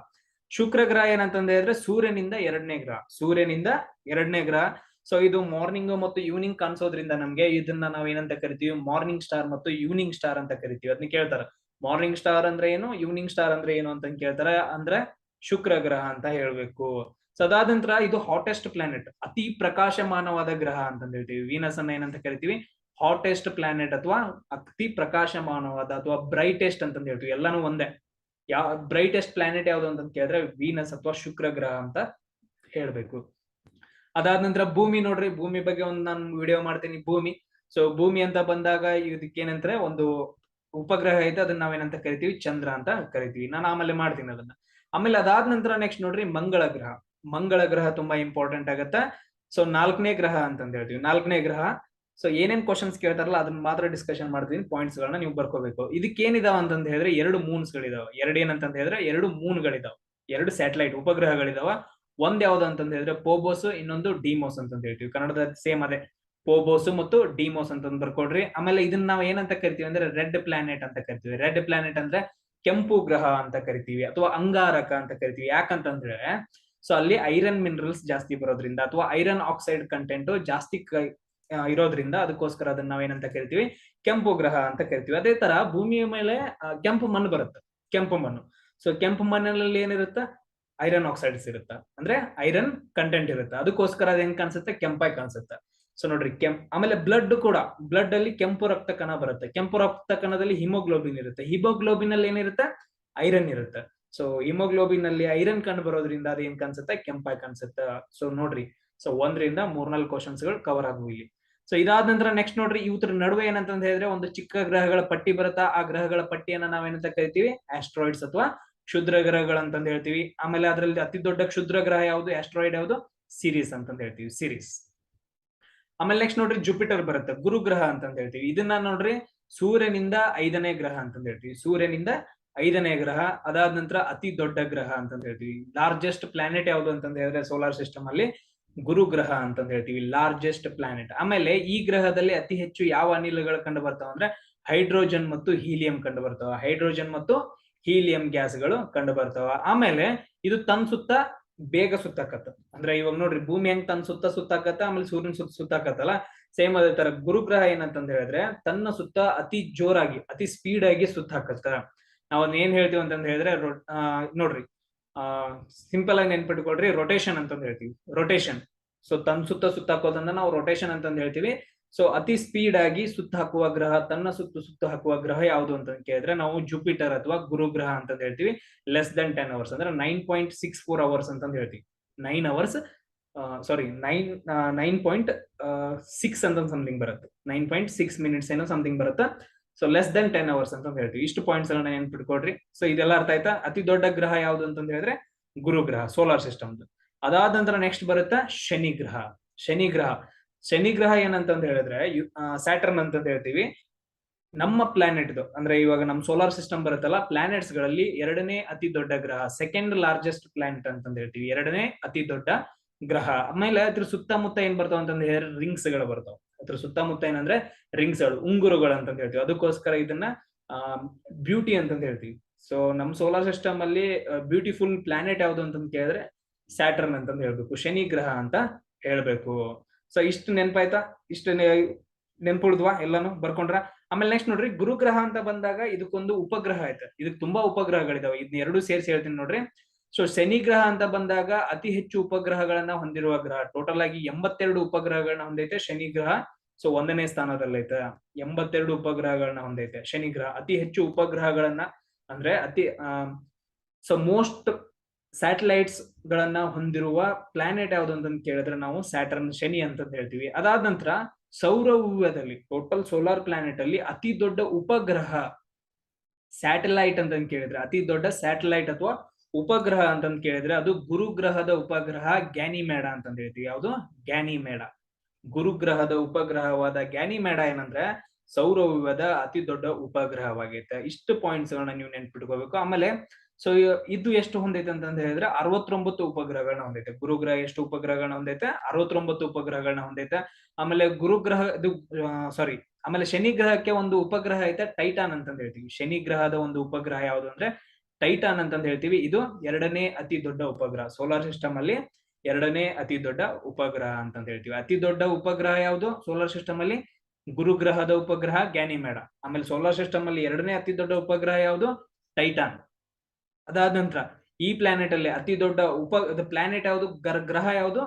ಶುಕ್ರ ಗ್ರಹ ಏನಂತಂದ್ರೆ ಸೂರ್ಯನಿಂದ ಎರಡನೇ ಗ್ರಹ. ಸೂರ್ಯನಿಂದ ಎರಡನೇ ಗ್ರಹ. ಸೊ ಇದು ಮಾರ್ನಿಂಗ್ ಮತ್ತು ಈವ್ನಿಂಗ್ ಕಾಣಿಸೋದ್ರಿಂದ ನಮ್ಗೆ ಇದನ್ನ ನಾವ್ ಏನಂತ ಕರಿತೀವಿ? ಮಾರ್ನಿಂಗ್ ಸ್ಟಾರ್ ಮತ್ತು ಈವ್ನಿಂಗ್ ಸ್ಟಾರ್ ಅಂತ ಕರಿತೀವಿ. ಅದನ್ನ ಕೇಳ್ತಾರೆ. ಮಾರ್ನಿಂಗ್ ಸ್ಟಾರ್ ಅಂದ್ರೆ ಏನು? ಈವ್ನಿಂಗ್ ಸ್ಟಾರ್ ಅಂದ್ರೆ ಏನು ಅಂತ ಕೇಳ್ತಾರೆ. ಅಂದ್ರೆ ಶುಕ್ರ ಗ್ರಹ ಅಂತ ಹೇಳ್ಬೇಕು. ಸೊ ಅದಾದ ನಂತರ ಇದು ಹಾಟೆಸ್ಟ್ ಪ್ಲಾನೆಟ್ ಅತಿ ಪ್ರಕಾಶಮಾನವಾದ ಗ್ರಹ ಅಂತ ಹೇಳ್ತೀವಿ. ವೀನಸ್ ಅನ್ನ ಏನಂತ ಕರಿತೀವಿ? ಹಾಟೆಸ್ಟ್ ಪ್ಲಾನೆಟ್ ಅಥವಾ ಅತಿ ಪ್ರಕಾಶಮಾನವಾದ ಅಥವಾ ಬ್ರೈಟೆಸ್ಟ್ ಅಂತ ಹೇಳ್ತೀವಿ. ಎಲ್ಲಾನು ಒಂದೇ. ಯಾವ ಬ್ರೈಟೆಸ್ಟ್ ಪ್ಲಾನೆಟ್ ಯಾವ್ದು ಅಂತ ಕೇಳಿದ್ರೆ ವೀನಸ್ ಅಥವಾ ಶುಕ್ರ ಗ್ರಹ ಅಂತ ಹೇಳ್ಬೇಕು. ಅದಾದ ನಂತರ ಭೂಮಿ ನೋಡ್ರಿ, ಭೂಮಿ ಬಗ್ಗೆ ಒಂದು ನಾನು ವಿಡಿಯೋ ಮಾಡ್ತೀನಿ. ಭೂಮಿ. ಸೊ ಭೂಮಿ ಅಂತ ಬಂದಾಗ ಇದಕ್ಕೆ ಏನಂದ್ರೆ ಒಂದು ಉಪಗ್ರಹ ಐತೆ, ಅದನ್ನ ನಾವೇನಂತ ಕರಿತೀವಿ? ಚಂದ್ರ ಅಂತ ಕರಿತೀವಿ. ನಾನು ಆಮೇಲೆ ಮಾಡ್ತೀನಿ ಅದನ್ನ. ಆಮೇಲೆ ಅದಾದ ನಂತರ ನೆಕ್ಸ್ಟ್ ನೋಡ್ರಿ, ಮಂಗಳ ಗ್ರಹ. ಮಂಗಳ ಗ್ರಹ ತುಂಬಾ ಇಂಪಾರ್ಟೆಂಟ್ ಆಗತ್ತ. ಸೊ ನಾಲ್ಕನೇ ಗ್ರಹ ಅಂತಂದ ಹೇಳ್ತೀವಿ. ನಾಲ್ಕನೇ ಗ್ರಹ. ಸೊ ಏನೇನ್ ಕ್ವಶನ್ಸ್ ಕೇಳ್ತಾರಲ್ಲ ಅದನ್ನ ಮಾತ್ರ ಡಿಸ್ಕಷನ್ ಮಾಡ್ತೀನಿ. ಪಾಯಿಂಟ್ಸ್ ಗಳನ್ನ ನೀವು ಬರ್ಕೋಬೇಕು. ಇದಕ್ಕೆ ಏನಿದಾವ ಅಂತಂದ ಹೇಳಿದ್ರೆ ಎರಡು ಮೂನ್ಸ್ ಗಳಿದಾವ. ಎರಡು ಏನಂತ ಹೇಳಿದ್ರೆ ಎರಡು ಮೂನ್ ಗಳಿದಾವ. ಎರಡು ಸ್ಯಾಟಲೈಟ್ ಉಪಗ್ರಹಗಳಿದಾವ. ಒಂದ್ ಯಾವ್ದು ಅಂತಂದ ಹೇಳಿದ್ರೆ ಪೋಬೋಸ್ ಇನ್ನೊಂದು ಡಿಮೋಸ್ ಅಂತ ಹೇಳ್ತೀವಿ. ಕನ್ನಡದ ಸೇಮ್ ಅದೇ. ಪೋಬೋಸ್ ಮತ್ತು ಡಿಮೋಸ್ ಅಂತ ಬರ್ಕೊಡ್ರಿ. ಆಮೇಲೆ ಇದನ್ನ ನಾವು ಏನಂತ ಕರಿತೀವಿ ಅಂದ್ರೆ ರೆಡ್ ಪ್ಲಾನೆಟ್ ಅಂತ ಕರಿತೀವಿ. ರೆಡ್ ಪ್ಲಾನೆಟ್ ಅಂದ್ರೆ ಕೆಂಪು ಗ್ರಹ ಅಂತ ಕರಿತೀವಿ ಅಥವಾ ಅಂಗಾರಕ ಅಂತ ಕರಿತೀವಿ. ಯಾಕಂತಂದ್ರೆ ಸೊ ಅಲ್ಲಿ ಐರನ್ ಮಿನರಲ್ಸ್ ಜಾಸ್ತಿ ಬರೋದ್ರಿಂದ ಅಥವಾ ಐರನ್ ಆಕ್ಸೈಡ್ ಕಂಟೆಂಟ್ ಜಾಸ್ತಿ ಇರೋದ್ರಿಂದ ಅದಕ್ಕೋಸ್ಕರ ಅದನ್ನ ನಾವೇನಂತ ಕರಿತೀವಿ? ಕೆಂಪು ಗ್ರಹ ಅಂತ ಕರಿತೀವಿ. ಅದೇ ತರ ಭೂಮಿಯ ಮೇಲೆ ಕೆಂಪು ಮಣ್ಣು ಬರುತ್ತೆ. ಕೆಂಪು ಮಣ್ಣು. ಸೊ ಕೆಂಪು ಮಣ್ಣಿನಲ್ಲಿ ಏನಿರುತ್ತೆ? ಐರನ್ ಆಕ್ಸೈಡ್ಸ್ ಇರುತ್ತೆ? ಅಂದ್ರೆ ಐರನ್ ಕಂಟೆಂಟ್ ಇರುತ್ತೆ? ಅದಕ್ಕೋಸ್ಕರ ಅದು ಹೆಂಗ್ ಕಾಣಿಸುತ್ತೆ? ಕೆಂಪಾಗಿ ಕಾಣಿಸುತ್ತೆ. ಸೊ ನೋಡ್ರಿ ಕೆಂಪ್ ಆಮೇಲೆ ಬ್ಲಡ್ ಕೂಡ ಬ್ಲಡ್ ಅಲ್ಲಿ ಕೆಂಪು ರಕ್ತ ಕಣ ಬರುತ್ತೆ. ಕೆಂಪು ರಕ್ತ ಕಣದಲ್ಲಿ ಹಿಮೋಗ್ಲೋಬಿನ್ ಇರುತ್ತೆ. ಹಿಮೋಗ್ಲೋಬಿನ್ ಅಲ್ಲಿ ಏನಿರುತ್ತೆ? ಐರನ್ ಇರುತ್ತೆ. ಸೊ ಹಿಮೋಗ್ಲೋಬಿನ್ ಅಲ್ಲಿ ಐರನ್ ಕಂಡು ಬರೋದ್ರಿಂದ ಅದ್ ಏನ್ ಕಾಣಿಸುತ್ತೆ? ಕೆಂಪಾಗಿ ಕಾಣಿಸುತ್ತೆ. ಸೊ ನೋಡ್ರಿ ಸೊ ಒಂದರಿಂದ ಮೂರ್ನಾಲ್ಕು ಕ್ವಶನ್ಸ್ಗಳು ಕವರ್ ಆಗುವ ಇಲ್ಲಿ. ಸೊ ಇದಾದ ನಂತರ ನೆಕ್ಸ್ಟ್ ನೋಡ್ರಿ ಇವತ್ತರ ನಡುವೆ ಏನಂತ ಹೇಳಿದ್ರೆ ಒಂದು ಚಿಕ್ಕ ಗ್ರಹಗಳ ಪಟ್ಟಿ ಬರುತ್ತಾ? ಆ ಗ್ರಹಗಳ ಪಟ್ಟಿಯನ್ನ ನಾವೇನಂತ ಕರಿತೀವಿ? ಆಸ್ಟ್ರಾಯ್ಡ್ಸ್ ಅಥವಾ ಕ್ಷುದ್ರ ಗ್ರಹಗಳಂತಂದು ಹೇಳ್ತೀವಿ. ಆಮೇಲೆ ಅದರಲ್ಲಿ ಅತಿ ದೊಡ್ಡ ಕ್ಷುದ್ರ ಗ್ರಹ ಯಾವುದು? ಆಸ್ಟ್ರಾಯ್ಡ್ ಯಾವುದು? ಸಿರೀಸ್ ಅಂತಂದು ಹೇಳ್ತೀವಿ ಸಿರೀಸ್ ಆಮೇಲೆ ನೆಕ್ಸ್ಟ್ ನೋಡ್ರಿ ಜುಪಿಟರ್ ಬರುತ್ತೆ ಗುರು ಗ್ರಹ ಅಂತಂದು ಹೇಳ್ತೀವಿ. ಇದನ್ನ ನೋಡ್ರಿ ಸೂರ್ಯನಿಂದ ಐದನೇ ಗ್ರಹ ಅಂತಂದು ಹೇಳ್ತೀವಿ. ಸೂರ್ಯನಿಂದ ಐದನೇ ಗ್ರಹ, ಅದಾದ ನಂತರ ಅತಿ ದೊಡ್ಡ ಗ್ರಹ ಅಂತಂದು ಹೇಳ್ತೀವಿ. ಲಾರ್ಜೆಸ್ಟ್ ಪ್ಲಾನೆಟ್ ಯಾವುದು ಅಂತಂದು ಹೇಳಿದ್ರೆ ಸೋಲಾರ್ ಸಿಸ್ಟಮ್ ಅಲ್ಲಿ ಗುರು ಗ್ರಹ ಅಂತಂದು ಹೇಳ್ತೀವಿ ಲಾರ್ಜೆಸ್ಟ್ ಪ್ಲಾನೆಟ್ ಆಮೇಲೆ ಈ ಗ್ರಹದಲ್ಲಿ ಅತಿ ಹೆಚ್ಚು ಯಾವ ಅನಿಲಗಳು ಕಂಡು ಬರ್ತಾವ ಅಂದ್ರೆ ಹೈಡ್ರೋಜನ್ ಮತ್ತು ಹೀಲಿಯಂ ಕಂಡು ಬರ್ತಾವ. ಹೈಡ್ರೋಜನ್ ಮತ್ತು ಹೀಲಿಯಂ ಗ್ಯಾಸ್ಗಳು ಕಂಡು ಬರ್ತಾವ. ಆಮೇಲೆ ಇದು ತನ್ನ ಸುತ್ತ ಬೇಗ ಸುತ್ತಾಕತ್ತ. ಅಂದ್ರೆ ಇವಾಗ ನೋಡ್ರಿ ಭೂಮಿ ಹೆಂಗ್ ತನ್ನ ಸುತ್ತ ಸುತ್ತಾಕತ್ತ, ಆಮೇಲೆ ಸೂರ್ಯನ ಸುತ್ತ ಸುತ್ತಾಕತ್ತಲ್ಲ? ಸೇಮ್ ಅದೇ ತರ ಗುರುಗ್ರಹ ಏನಂತಂದ ಹೇಳಿದ್ರೆ ತನ್ನ ಸುತ್ತ ಅತಿ ಜೋರಾಗಿ, ಅತಿ ಸ್ಪೀಡ್ ಆಗಿ ಸುತ್ತಾಕತ್ತ. ನಾವ್ ಅದನ್ನ ಏನ್ ಹೇಳ್ತೀವಿ ಅಂತಂದ್ ಹೇಳಿದ್ರೆ ನೋಡ್ರಿ, ಆ ಸಿಂಪಲ್ ಆಗಿ ನೆನ್ಪಿಟ್ಕೊಳ್ರಿ ರೊಟೇಷನ್ ಅಂತಂದ್ ಹೇಳ್ತೀವಿ. ರೊಟೇಷನ್ ಸೊ ತನ್ನ ಸುತ್ತ ಸುತ್ತಾಕೋದನ್ನ ನಾವು ರೊಟೇಷನ್ ಅಂತಂದ್ ಹೇಳ್ತೀವಿ. ಸೊ ಅತಿ ಸ್ಪೀಡ್ ಆಗಿ ಸುತ್ತ ಹಾಕುವ ಗ್ರಹ, ತನ್ನ ಸುತ್ತು ಸುತ್ತ ಹಾಕುವ ಗ್ರಹ ಯಾವುದು ಅಂತ ಕೇಳಿದ್ರೆ ನಾವು ಜುಪಿಟರ್ ಅಥವಾ ಗುರುಗ್ರಹ ಅಂತ ಹೇಳ್ತೀವಿ. ಲೆಸ್ ದನ್ ಟೆನ್ ಅವರ್ಸ್ ಅಂದ್ರೆ nine point six four hours ಅಂತ ಹೇಳ್ತೀವಿ. Nine hours sorry nine nine point six ಅಂತ ಸಮಥಿಂಗ್ ಬರುತ್ತೆ. ನೈನ್ ಪಾಯಿಂಟ್ ಸಿಕ್ಸ್ ಮಿನಿಟ್ಸ್ ಏನೋ ಸಮಥಿಂಗ್ ಬರುತ್ತೆ. So less than ten hours ಅಂತ ಹೇಳ್ತೀವಿ. ಇಷ್ಟು ಪಾಯಿಂಟ್ಸ್ ಎಲ್ಲ ನೆನ್ಪಿಟ್ಕೊಡ್ರಿ ಸೊ ಇದೆಲ್ಲ ಅರ್ಥ ಆಯ್ತಾ? ಅತಿ ದೊಡ್ಡ ಗ್ರಹ ಯಾವುದು ಅಂತ ಹೇಳಿದ್ರೆ ಗುರುಗ್ರಹ ಸೋಲಾರ್ ಸಿಸ್ಟಮ್ ಅದಾದ ನಂತರ ನೆಕ್ಸ್ಟ್ ಬರುತ್ತೆ ಶನಿ ಗ್ರಹ. ಶನಿ ಗ್ರಹ. ಶನಿ ಗ್ರಹ ಏನಂತಂದ್ ಹೇಳಿದ್ರೆ ಸ್ಯಾಟರ್ನ್ ಅಂತ ಹೇಳ್ತೀವಿ. ನಮ್ಮ ಪ್ಲಾನೆಟ್ ಅಂದ್ರೆ ಇವಾಗ ನಮ್ಮ ಸೋಲಾರ್ ಸಿಸ್ಟಮ್ ಬರುತ್ತಲ್ಲ ಪ್ಲಾನೆಟ್ಸ್ಗಳಲ್ಲಿ ಎರಡನೇ ಅತಿ ದೊಡ್ಡ ಗ್ರಹ ಸೆಕೆಂಡ್ ಲಾರ್ಜೆಸ್ಟ್ ಪ್ಲಾನೆಟ್ ಅಂತ ಹೇಳ್ತೀವಿ. ಎರಡನೇ ಅತಿ ದೊಡ್ಡ ಗ್ರಹ. ಆಮೇಲೆ ಅದ್ರ ಸುತ್ತಮುತ್ತ ಏನ್ ಬರ್ತಾವ ಅಂತಂದ್ರೆ ರಿಂಗ್ಸ್ಗಳು ಬರ್ತಾವ. ಅದ್ರ ಸುತ್ತಮುತ್ತ ಏನಂದ್ರೆ ರಿಂಗ್ಸ್ಗಳು ಉಂಗುರುಗಳು ಅಂತಂದ್ ಹೇಳ್ತೀವಿ. ಅದಕ್ಕೋಸ್ಕರ ಇದನ್ನ ಬ್ಯೂಟಿ ಅಂತ ಹೇಳ್ತೀವಿ. ಸೊ ನಮ್ ಸೋಲಾರ್ ಸಿಸ್ಟಮ್ ಅಲ್ಲಿ ಬ್ಯೂಟಿಫುಲ್ ಪ್ಲಾನೆಟ್ ಯಾವ್ದು ಅಂತಂದ್ ಕೇಳಿದ್ರೆ ಸ್ಯಾಟರ್ನ್ ಅಂತಂದ್ ಹೇಳ್ಬೇಕು. ಶನಿ ಗ್ರಹ ಅಂತ ಹೇಳ್ಬೇಕು. ಸೊ ಇಷ್ಟು ನೆನಪಾಯ್ತಾ? ಇಷ್ಟು ನೆನ್ಪುಳಿದ್ವಾ ಎಲ್ಲಾನು ಬರ್ಕೊಂಡ್ರ? ಆಮೇಲೆ ನೆಕ್ಸ್ಟ್ ನೋಡ್ರಿ, ಗುರುಗ್ರಹ ಅಂತ ಬಂದಾಗ ಇದಕ್ಕೊಂದು ಉಪಗ್ರಹ ಐತೆ. ಇದಕ್ ತುಂಬಾ ಉಪಗ್ರಹಗಳಿದಾವೆ. ಇದನ್ನ ಎರಡು ಸೇರಿಸಿ ಹೇಳ್ತೀನಿ ನೋಡ್ರಿ. ಸೊ ಶನಿ ಗ್ರಹ ಅಂತ ಬಂದಾಗ ಅತಿ ಹೆಚ್ಚು ಉಪಗ್ರಹಗಳನ್ನ ಹೊಂದಿರುವ ಗ್ರಹ. ಟೋಟಲ್ ಆಗಿ ಎಂಬತ್ತೆರಡು ಉಪಗ್ರಹಗಳನ್ನ ಹೊಂದೈತೆ ಶನಿ ಗ್ರಹ ಸೊ ಒಂದನೇ ಸ್ಥಾನದಲ್ಲೈತೆ. ಎಂಬತ್ತೆರಡು ಉಪಗ್ರಹಗಳನ್ನ ಹೊಂದೈತೆ ಶನಿ ಗ್ರಹ ಅತಿ ಹೆಚ್ಚು ಉಪಗ್ರಹಗಳನ್ನ ಅಂದ್ರೆ ಅತಿ ಸೊ ಮೋಸ್ಟ್ ಸ್ಯಾಟಲೈಟ್ಸ್ ಗಳನ್ನ ಹೊಂದಿರುವ ಪ್ಲಾನೆಟ್ ಯಾವ್ದು ಅಂತ ಕೇಳಿದ್ರೆ ನಾವು ಸ್ಯಾಟರ್ನ್ ಶನಿ ಅಂತ ಹೇಳ್ತೀವಿ. ಅದಾದ ನಂತರ ಸೌರವ್ಯದಲ್ಲಿ ಟೋಟಲ್ ಸೋಲಾರ್ ಪ್ಲಾನೆಟ್ ಅಲ್ಲಿ ಅತಿ ದೊಡ್ಡ ಉಪಗ್ರಹ ಸ್ಯಾಟಲೈಟ್ ಅಂತ ಕೇಳಿದ್ರೆ, ಅತಿ ದೊಡ್ಡ ಸ್ಯಾಟಲೈಟ್ ಅಥವಾ ಉಪಗ್ರಹ ಅಂತ ಕೇಳಿದ್ರೆ ಅದು ಗುರುಗ್ರಹದ ಉಪಗ್ರಹ ಗ್ಯಾನಿಮೇಡ ಅಂತ ಹೇಳ್ತೀವಿ. ಯಾವುದು? ಗ್ಯಾನಿಮೇಡ ಗುರುಗ್ರಹದ ಉಪಗ್ರಹವಾದ ಗ್ಯಾನಿಮೇಡ ಏನಂದ್ರೆ ಸೌರವ್ಯದ ಅತಿ ದೊಡ್ಡ ಉಪಗ್ರಹವಾಗೈತೆ ಇಷ್ಟು ಪಾಯಿಂಟ್ಸ್ ಗಳನ್ನ ನೀವು ನೆನ್ಪಿಟ್ಕೋಬೇಕು. ಆಮೇಲೆ ಸೊ ಇದು ಎಷ್ಟು ಹೊಂದೈತೆ ಅಂತ ಹೇಳಿದ್ರೆ ಅರವತ್ತೊಂಬತ್ತು ಉಪಗ್ರಹಗಳನ್ನ ಹೊಂದೈತೆ. ಗುರುಗ್ರಹ ಎಷ್ಟು ಉಪಗ್ರಹಗಳನ್ನ ಹೊಂದೈತೆ? ಅರವತ್ತೊಂಬತ್ತು ಉಪಗ್ರಹಗಳನ್ನ ಹೊಂದೈತೆ. ಆಮೇಲೆ ಗುರುಗ್ರಹ, ಇದು ಸಾರಿ ಆಮೇಲೆ ಶನಿ ಗ್ರಹಕ್ಕೆ ಒಂದು ಉಪಗ್ರಹ ಐತೆ ಟೈಟಾನ್ ಅಂತಂದ ಹೇಳ್ತೀವಿ. ಶನಿ ಗ್ರಹದ ಒಂದು ಉಪಗ್ರಹ ಯಾವುದು ಅಂದ್ರೆ ಟೈಟಾನ್ ಅಂತಂದ ಹೇಳ್ತೀವಿ. ಇದು ಎರಡನೇ ಅತಿ ದೊಡ್ಡ ಉಪಗ್ರಹ. ಸೋಲಾರ್ ಸಿಸ್ಟಮ್ ಅಲ್ಲಿ ಎರಡನೇ ಅತಿ ದೊಡ್ಡ ಉಪಗ್ರಹ ಅಂತಂದ ಹೇಳ್ತೀವಿ. ಅತಿ ದೊಡ್ಡ ಉಪಗ್ರಹ ಯಾವುದು? ಸೋಲಾರ್ ಸಿಸ್ಟಮ್ ಅಲ್ಲಿ ಗುರುಗ್ರಹದ ಉಪಗ್ರಹ ಗ್ಯಾನಿಮೇಡ. ಆಮೇಲೆ ಸೋಲಾರ್ ಸಿಸ್ಟಮ್ ಅಲ್ಲಿ ಎರಡನೇ ಅತಿ ದೊಡ್ಡ ಉಪಗ್ರಹ ಯಾವುದು? ಟೈಟಾನ್. ಅದಾದ ನಂತರ ಈ ಪ್ಲಾನೆಟ್ ಅಲ್ಲಿ ಅತಿ ದೊಡ್ಡ ಉಪ ಪ್ಲಾನೆಟ್ ಯಾವುದು? ಗ್ರಹ ಯಾವುದು?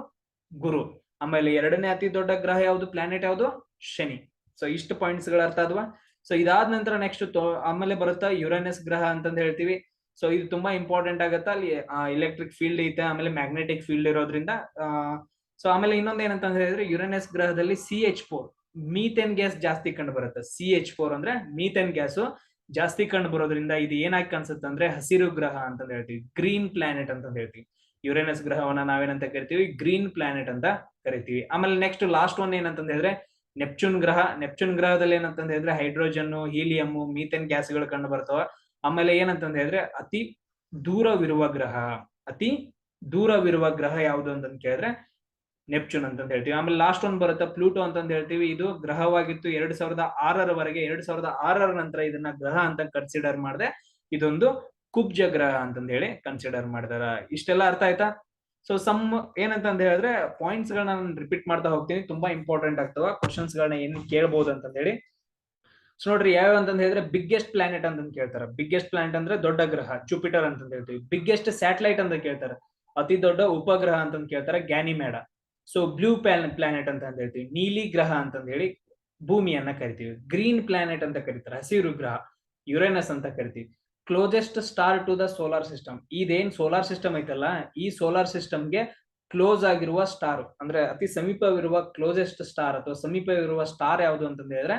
ಗುರು. ಆಮೇಲೆ ಎರಡನೇ ಅತಿ ದೊಡ್ಡ ಗ್ರಹ ಯಾವುದು? ಪ್ಲಾನೆಟ್ ಯಾವುದು? ಶನಿ. ಸೊ ಇಷ್ಟು ಪಾಯಿಂಟ್ಸ್ಗಳ ಅರ್ಥ ಅದ್ವಾ ಸೊ ಇದಾದ ನಂತರ ನೆಕ್ಸ್ಟ್ ಆಮೇಲೆ ಬರುತ್ತಾ ಯುರೇನಸ್ ಗ್ರಹ ಅಂತಂದು ಹೇಳ್ತೀವಿ. ಸೊ ಇದು ತುಂಬಾ ಇಂಪಾರ್ಟೆಂಟ್ ಆಗುತ್ತೆ? ಅಲ್ಲಿ ಎಲೆಕ್ಟ್ರಿಕ್ ಫೀಲ್ಡ್ ಐತೆ, ಆಮೇಲೆ ಮ್ಯಾಗ್ನೆಟಿಕ್ ಫೀಲ್ಡ್ ಇರೋದ್ರಿಂದ ಸೊ ಆಮೇಲೆ ಇನ್ನೊಂದ್ ಏನಂತ ಹೇಳಿದ್ರೆ Uranus ಗ್ರಹದಲ್ಲಿ C H four methane gas ಜಾಸ್ತಿ ಕಂಡು ಬರುತ್ತೆ ಸಿ ಎಚ್ ಫೋರ್ ಅಂದ್ರೆ ಮೀಥೇನ್ ಗ್ಯಾಸ್ ಜಾಸ್ತಿ ಕಂಡು ಬರೋದ್ರಿಂದ ಇದು ಏನಾಗಿ ಕಾಣಿಸುತ್ತೆ ಅಂದ್ರೆ ಹಸಿರು ಗ್ರಹ ಅಂತ ಹೇಳ್ತೀವಿ. ಗ್ರೀನ್ ಪ್ಲಾನೆಟ್ ಅಂತ ಹೇಳ್ತೀವಿ. ಯುರೇನಸ್ ಗ್ರಹವನ್ನ ನಾವೇನಂತ ಕರಿತೀವಿ? ಗ್ರೀನ್ ಪ್ಲಾನೆಟ್ ಅಂತ ಕರಿತೀವಿ. ಆಮೇಲೆ ನೆಕ್ಸ್ಟ್ ಲಾಸ್ಟ್ ಒನ್ ಏನಂತ ಹೇಳಿದ್ರೆ ನೆಪ್ಚೂನ್ ಗ್ರಹ. ನೆಪ್ಚೂನ್ ಗ್ರಹದಲ್ಲಿ ಏನಂತ ಹೇಳಿದ್ರೆ ಹೈಡ್ರೋಜನ್ ಹೀಲಿಯಂ ಮೀಥೇನ್ ಗ್ಯಾಸ್ಗಳು ಕಂಡು ಬರ್ತಾವ. ಆಮೇಲೆ ಏನಂತ ಹೇಳಿದ್ರೆ ಅತಿ ದೂರವಿರುವ ಗ್ರಹ. ಅತಿ ದೂರವಿರುವ ಗ್ರಹ ಯಾವುದು ಅಂತಂದ್ ಕೇಳಿದ್ರೆ ನೆಪ್ಚೂನ್ ಅಂತ ಹೇಳ್ತೀವಿ. ಆಮೇಲೆ ಲಾಸ್ಟ್ ಒಂದು ಬರುತ್ತೆ ಪ್ಲೂಟೋ ಅಂತ ಹೇಳ್ತೀವಿ. ಇದು ಗ್ರಹವಾಗಿತ್ತು ಎರಡ್ ಸಾವಿರದ ಆರರವರೆಗೆ ಎರಡ್ ಸಾವಿರದ ಆರರ ನಂತರ ಇದನ್ನ ಗ್ರಹ ಅಂತ ಕನ್ಸಿಡರ್ ಮಾಡಿದೆ. ಇದೊಂದು ಕುಬ್ಜ ಗ್ರಹ ಅಂತಂದು ಹೇಳಿ ಕನ್ಸಿಡರ್ ಮಾಡಿದಾರ. ಇಷ್ಟೆಲ್ಲ ಅರ್ಥ ಆಯ್ತಾ? ಸೊ ಸಮ್ ಏನಂತ ಹೇಳಿದ್ರೆ ಪಾಯಿಂಟ್ಸ್ ಗಳನ್ನ ನಾನು ರಿಪೀಟ್ ಮಾಡ್ತಾ ಹೋಗ್ತೀನಿ. ತುಂಬಾ ಇಂಪಾರ್ಟೆಂಟ್ ಆಗ್ತವ. ಕ್ವಶನ್ಸ್ ಗಳನ್ನ ಏನ್ ಕೇಳ್ಬೋದು ಅಂತ ಹೇಳಿ. ಸೊ ನೋಡ್ರಿ ಯಾವ ಅಂತ ಹೇಳಿದ್ರೆ ಬಿಗ್ಗೆಸ್ಟ್ ಪ್ಲಾನೆಟ್ ಅಂತ ಕೇಳ್ತಾರೆ. ಬಿಗ್ಗೆಸ್ಟ್ ಪ್ಲಾನೆಟ್ ಅಂದ್ರೆ ದೊಡ್ಡ ಗ್ರಹ ಜುಪಿಟರ್ ಅಂತ ಹೇಳ್ತೀವಿ. ಬಿಗ್ಗೆಸ್ಟ್ ಸ್ಯಾಟಲೈಟ್ ಅಂತ ಕೇಳ್ತಾರೆ. ಅತಿ ದೊಡ್ಡ ಉಪಗ್ರಹ ಅಂತ ಕೇಳ್ತಾರೆ. Ganymede so blue plan planet ಅಂತ ಹೇಳ್ತೀವಿ ನೀಲಿ ಗ್ರಹ ಅಂತಂದ ಹೇಳಿ ಭೂಮಿಯನ್ನ ಕರಿತೀವಿ. ಗ್ರೀನ್ ಪ್ಲಾನೆಟ್ ಅಂತ ಕರೀತಾರೆ. ಹಸಿರು ಗ್ರಹ ಯುರೇನಸ್ ಅಂತ ಕರಿತೀವಿ. Closest star to the solar system ಇದೇನ್ ಸೋಲಾರ್ ಸಿಸ್ಟಮ್ ಐತಲ್ಲ, ಈ ಸೋಲಾರ್ ಸಿಸ್ಟಮ್ಗೆ ಕ್ಲೋಸ್ ಆಗಿರುವ ಸ್ಟಾರ್ ಅಂದ್ರೆ ಅತಿ ಸಮೀಪವಿರುವ ಕ್ಲೋಸೆಸ್ಟ್ ಸ್ಟಾರ್ ಅಥವಾ ಸಮೀಪವಿರುವ ಸ್ಟಾರ್ ಯಾವುದು ಅಂತಂದ ಹೇಳಿದ್ರೆ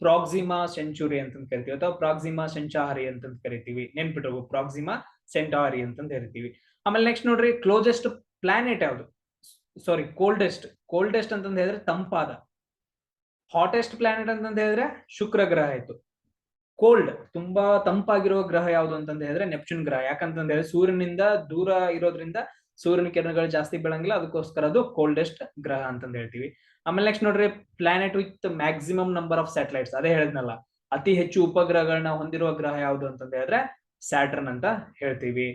ಪ್ರಾಕ್ಸಿಮಾ ಸೆಂಚುರಿ ಅಂತ ಕರಿತೀವಿ. ಅಥವಾ ಪ್ರಾಕ್ಸಿಮಾ ಸೆಂಚಾರಿ ಅಂತ ಕರಿತೀವಿ. ನೆನ್ಪಿಟ್ರು ಪ್ರಾಕ್ಸಿಮಾ ಸೆಂಟಾರಿ ಅಂತ ಹೇಳ್ತೀವಿ ಆಮೇಲೆ ನೆಕ್ಸ್ಟ್ ನೋಡ್ರಿ ಕ್ಲೋಸೆಸ್ಟ್ ಪ್ಲಾನೆಟ್ ಯಾವುದು? ಸಾರಿ ಕೋಲ್ಡೆಸ್ಟ್ ಕೋಲ್ಡೆಸ್ಟ್ ಅಂತಂದ ಹೇಳಿದ್ರೆ ತಂಪಾದ. ಹಾಟೆಸ್ಟ್ ಪ್ಲಾನೆಟ್ ಅಂತಂದ ಹೇಳಿದ್ರೆ ಶುಕ್ರ ಗ್ರಹ ಆಯ್ತು. ಕೋಲ್ಡ್ ತುಂಬಾ ತಂಪಾಗಿರುವ ಗ್ರಹ ಯಾವುದು ಅಂತಂದ ಹೇಳಿದ್ರೆ ನೆಪ್ಚೂನ್ ಗ್ರಹ. ಯಾಕಂತಂದ ಹೇಳಿದ್ರೆ ಸೂರ್ಯನಿಂದ ದೂರ ಇರೋದ್ರಿಂದ ಸೂರ್ಯನ ಕಿರಣಗಳು ಜಾಸ್ತಿ ಬೀಳಂಗಿಲ್ಲ, ಅದಕ್ಕೋಸ್ಕರ ಅದು ಕೋಲ್ಡೆಸ್ಟ್ ಗ್ರಹ ಅಂತಂದ ಹೇಳ್ತೀವಿ. ಆಮೇಲೆ ನೆಕ್ಸ್ಟ್ ನೋಡ್ರಿ planet with maximum number of satellites ಅದೇ ಹೇಳಿದ್ನಲ್ಲ, ಅತಿ ಹೆಚ್ಚು ಉಪಗ್ರಹಗಳನ್ನ ಹೊಂದಿರುವ ಗ್ರಹ ಯಾವುದು ಅಂತಂದ ಹೇಳಿದ್ರೆ ಸ್ಯಾಟರ್ನ್ ಅಂತ ಹೇಳ್ತೀವಿ.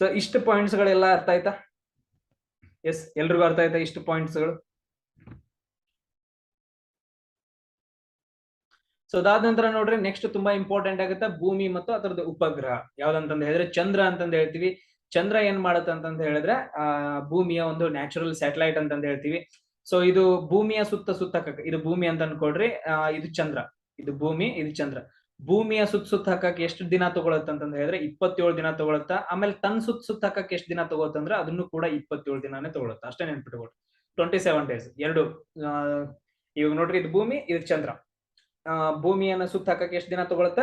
ಸೊ ಇಷ್ಟು ಪಾಯಿಂಟ್ಸ್ ಗಳೆಲ್ಲ ಅರ್ಥ ಆಯ್ತಾ? ಎಸ್, ಎಲ್ರಿಗೂ ಅರ್ಥ ಆಯ್ತಾ ಇಷ್ಟು ಪಾಯಿಂಟ್ಸ್ಗಳು? ಸೊ ಅದಾದ ನಂತರ ನೋಡ್ರಿ ನೆಕ್ಸ್ಟ್ ತುಂಬಾ ಇಂಪಾರ್ಟೆಂಟ್ ಆಗುತ್ತೆ ಭೂಮಿ ಮತ್ತು ಅದರದ್ದು ಉಪಗ್ರಹ. ಯಾವ್ದಂತಂದ ಹೇಳಿದ್ರೆ ಚಂದ್ರ ಅಂತಂದ ಹೇಳ್ತೀವಿ. ಚಂದ್ರ ಏನ್ ಮಾಡುತ್ತೆ ಅಂತಂದ ಹೇಳಿದ್ರೆ, ಆ, ಭೂಮಿಯ ಒಂದು ನ್ಯಾಚುರಲ್ ಸ್ಯಾಟಲೈಟ್ ಅಂತಂದ ಹೇಳ್ತೀವಿ. ಸೊ ಇದು ಭೂಮಿಯ ಸುತ್ತ ಸುತ್ತ ಇದು ಭೂಮಿ ಅಂತ ಅನ್ಕೊಡ್ರಿ ಇದು ಚಂದ್ರ. ಇದು ಭೂಮಿ, ಇದು ಚಂದ್ರ. ಭೂಮಿಯ ಸುತ್ತ ಸುತ್ತ ಹಾಕಕ್ಕೆ ಎಷ್ಟು ದಿನ ತಗೊಳತ್ತ ಅಂತಂದ ಹೇಳಿದ್ರೆ ಇಪ್ಪತ್ತೇಳು ದಿನ ತಗೊಳತ್ತ, ಆಮೇಲೆ ತನ್ನ ಸುತ್ತ ಸುತ್ತ ಹಾಕಕ್ಕೆ ಎಷ್ಟು ದಿನ ತಗೋತಂದ್ರೆ ಅದನ್ನು ಕೂಡ ಇಪ್ಪತ್ತೇಳು ದಿನಾನೇ ತಗೊಳತ್ತ. ಅಷ್ಟೇ ನೆನ್ಪಿಟ್ಕೊಟ್ಟು ಟ್ವೆಂಟಿ ಸೆವೆನ್ ಡೇಸ್ ಎರಡು ಇವಾಗ ನೋಡ್ರಿ ಇದು ಭೂಮಿ, ಇದು ಚಂದ್ರ. ಭೂಮಿಯನ್ನ ಸುತ್ತ ಹಾಕಕ್ಕೆ ಎಷ್ಟು ದಿನ ತಗೊಳತ್ತ?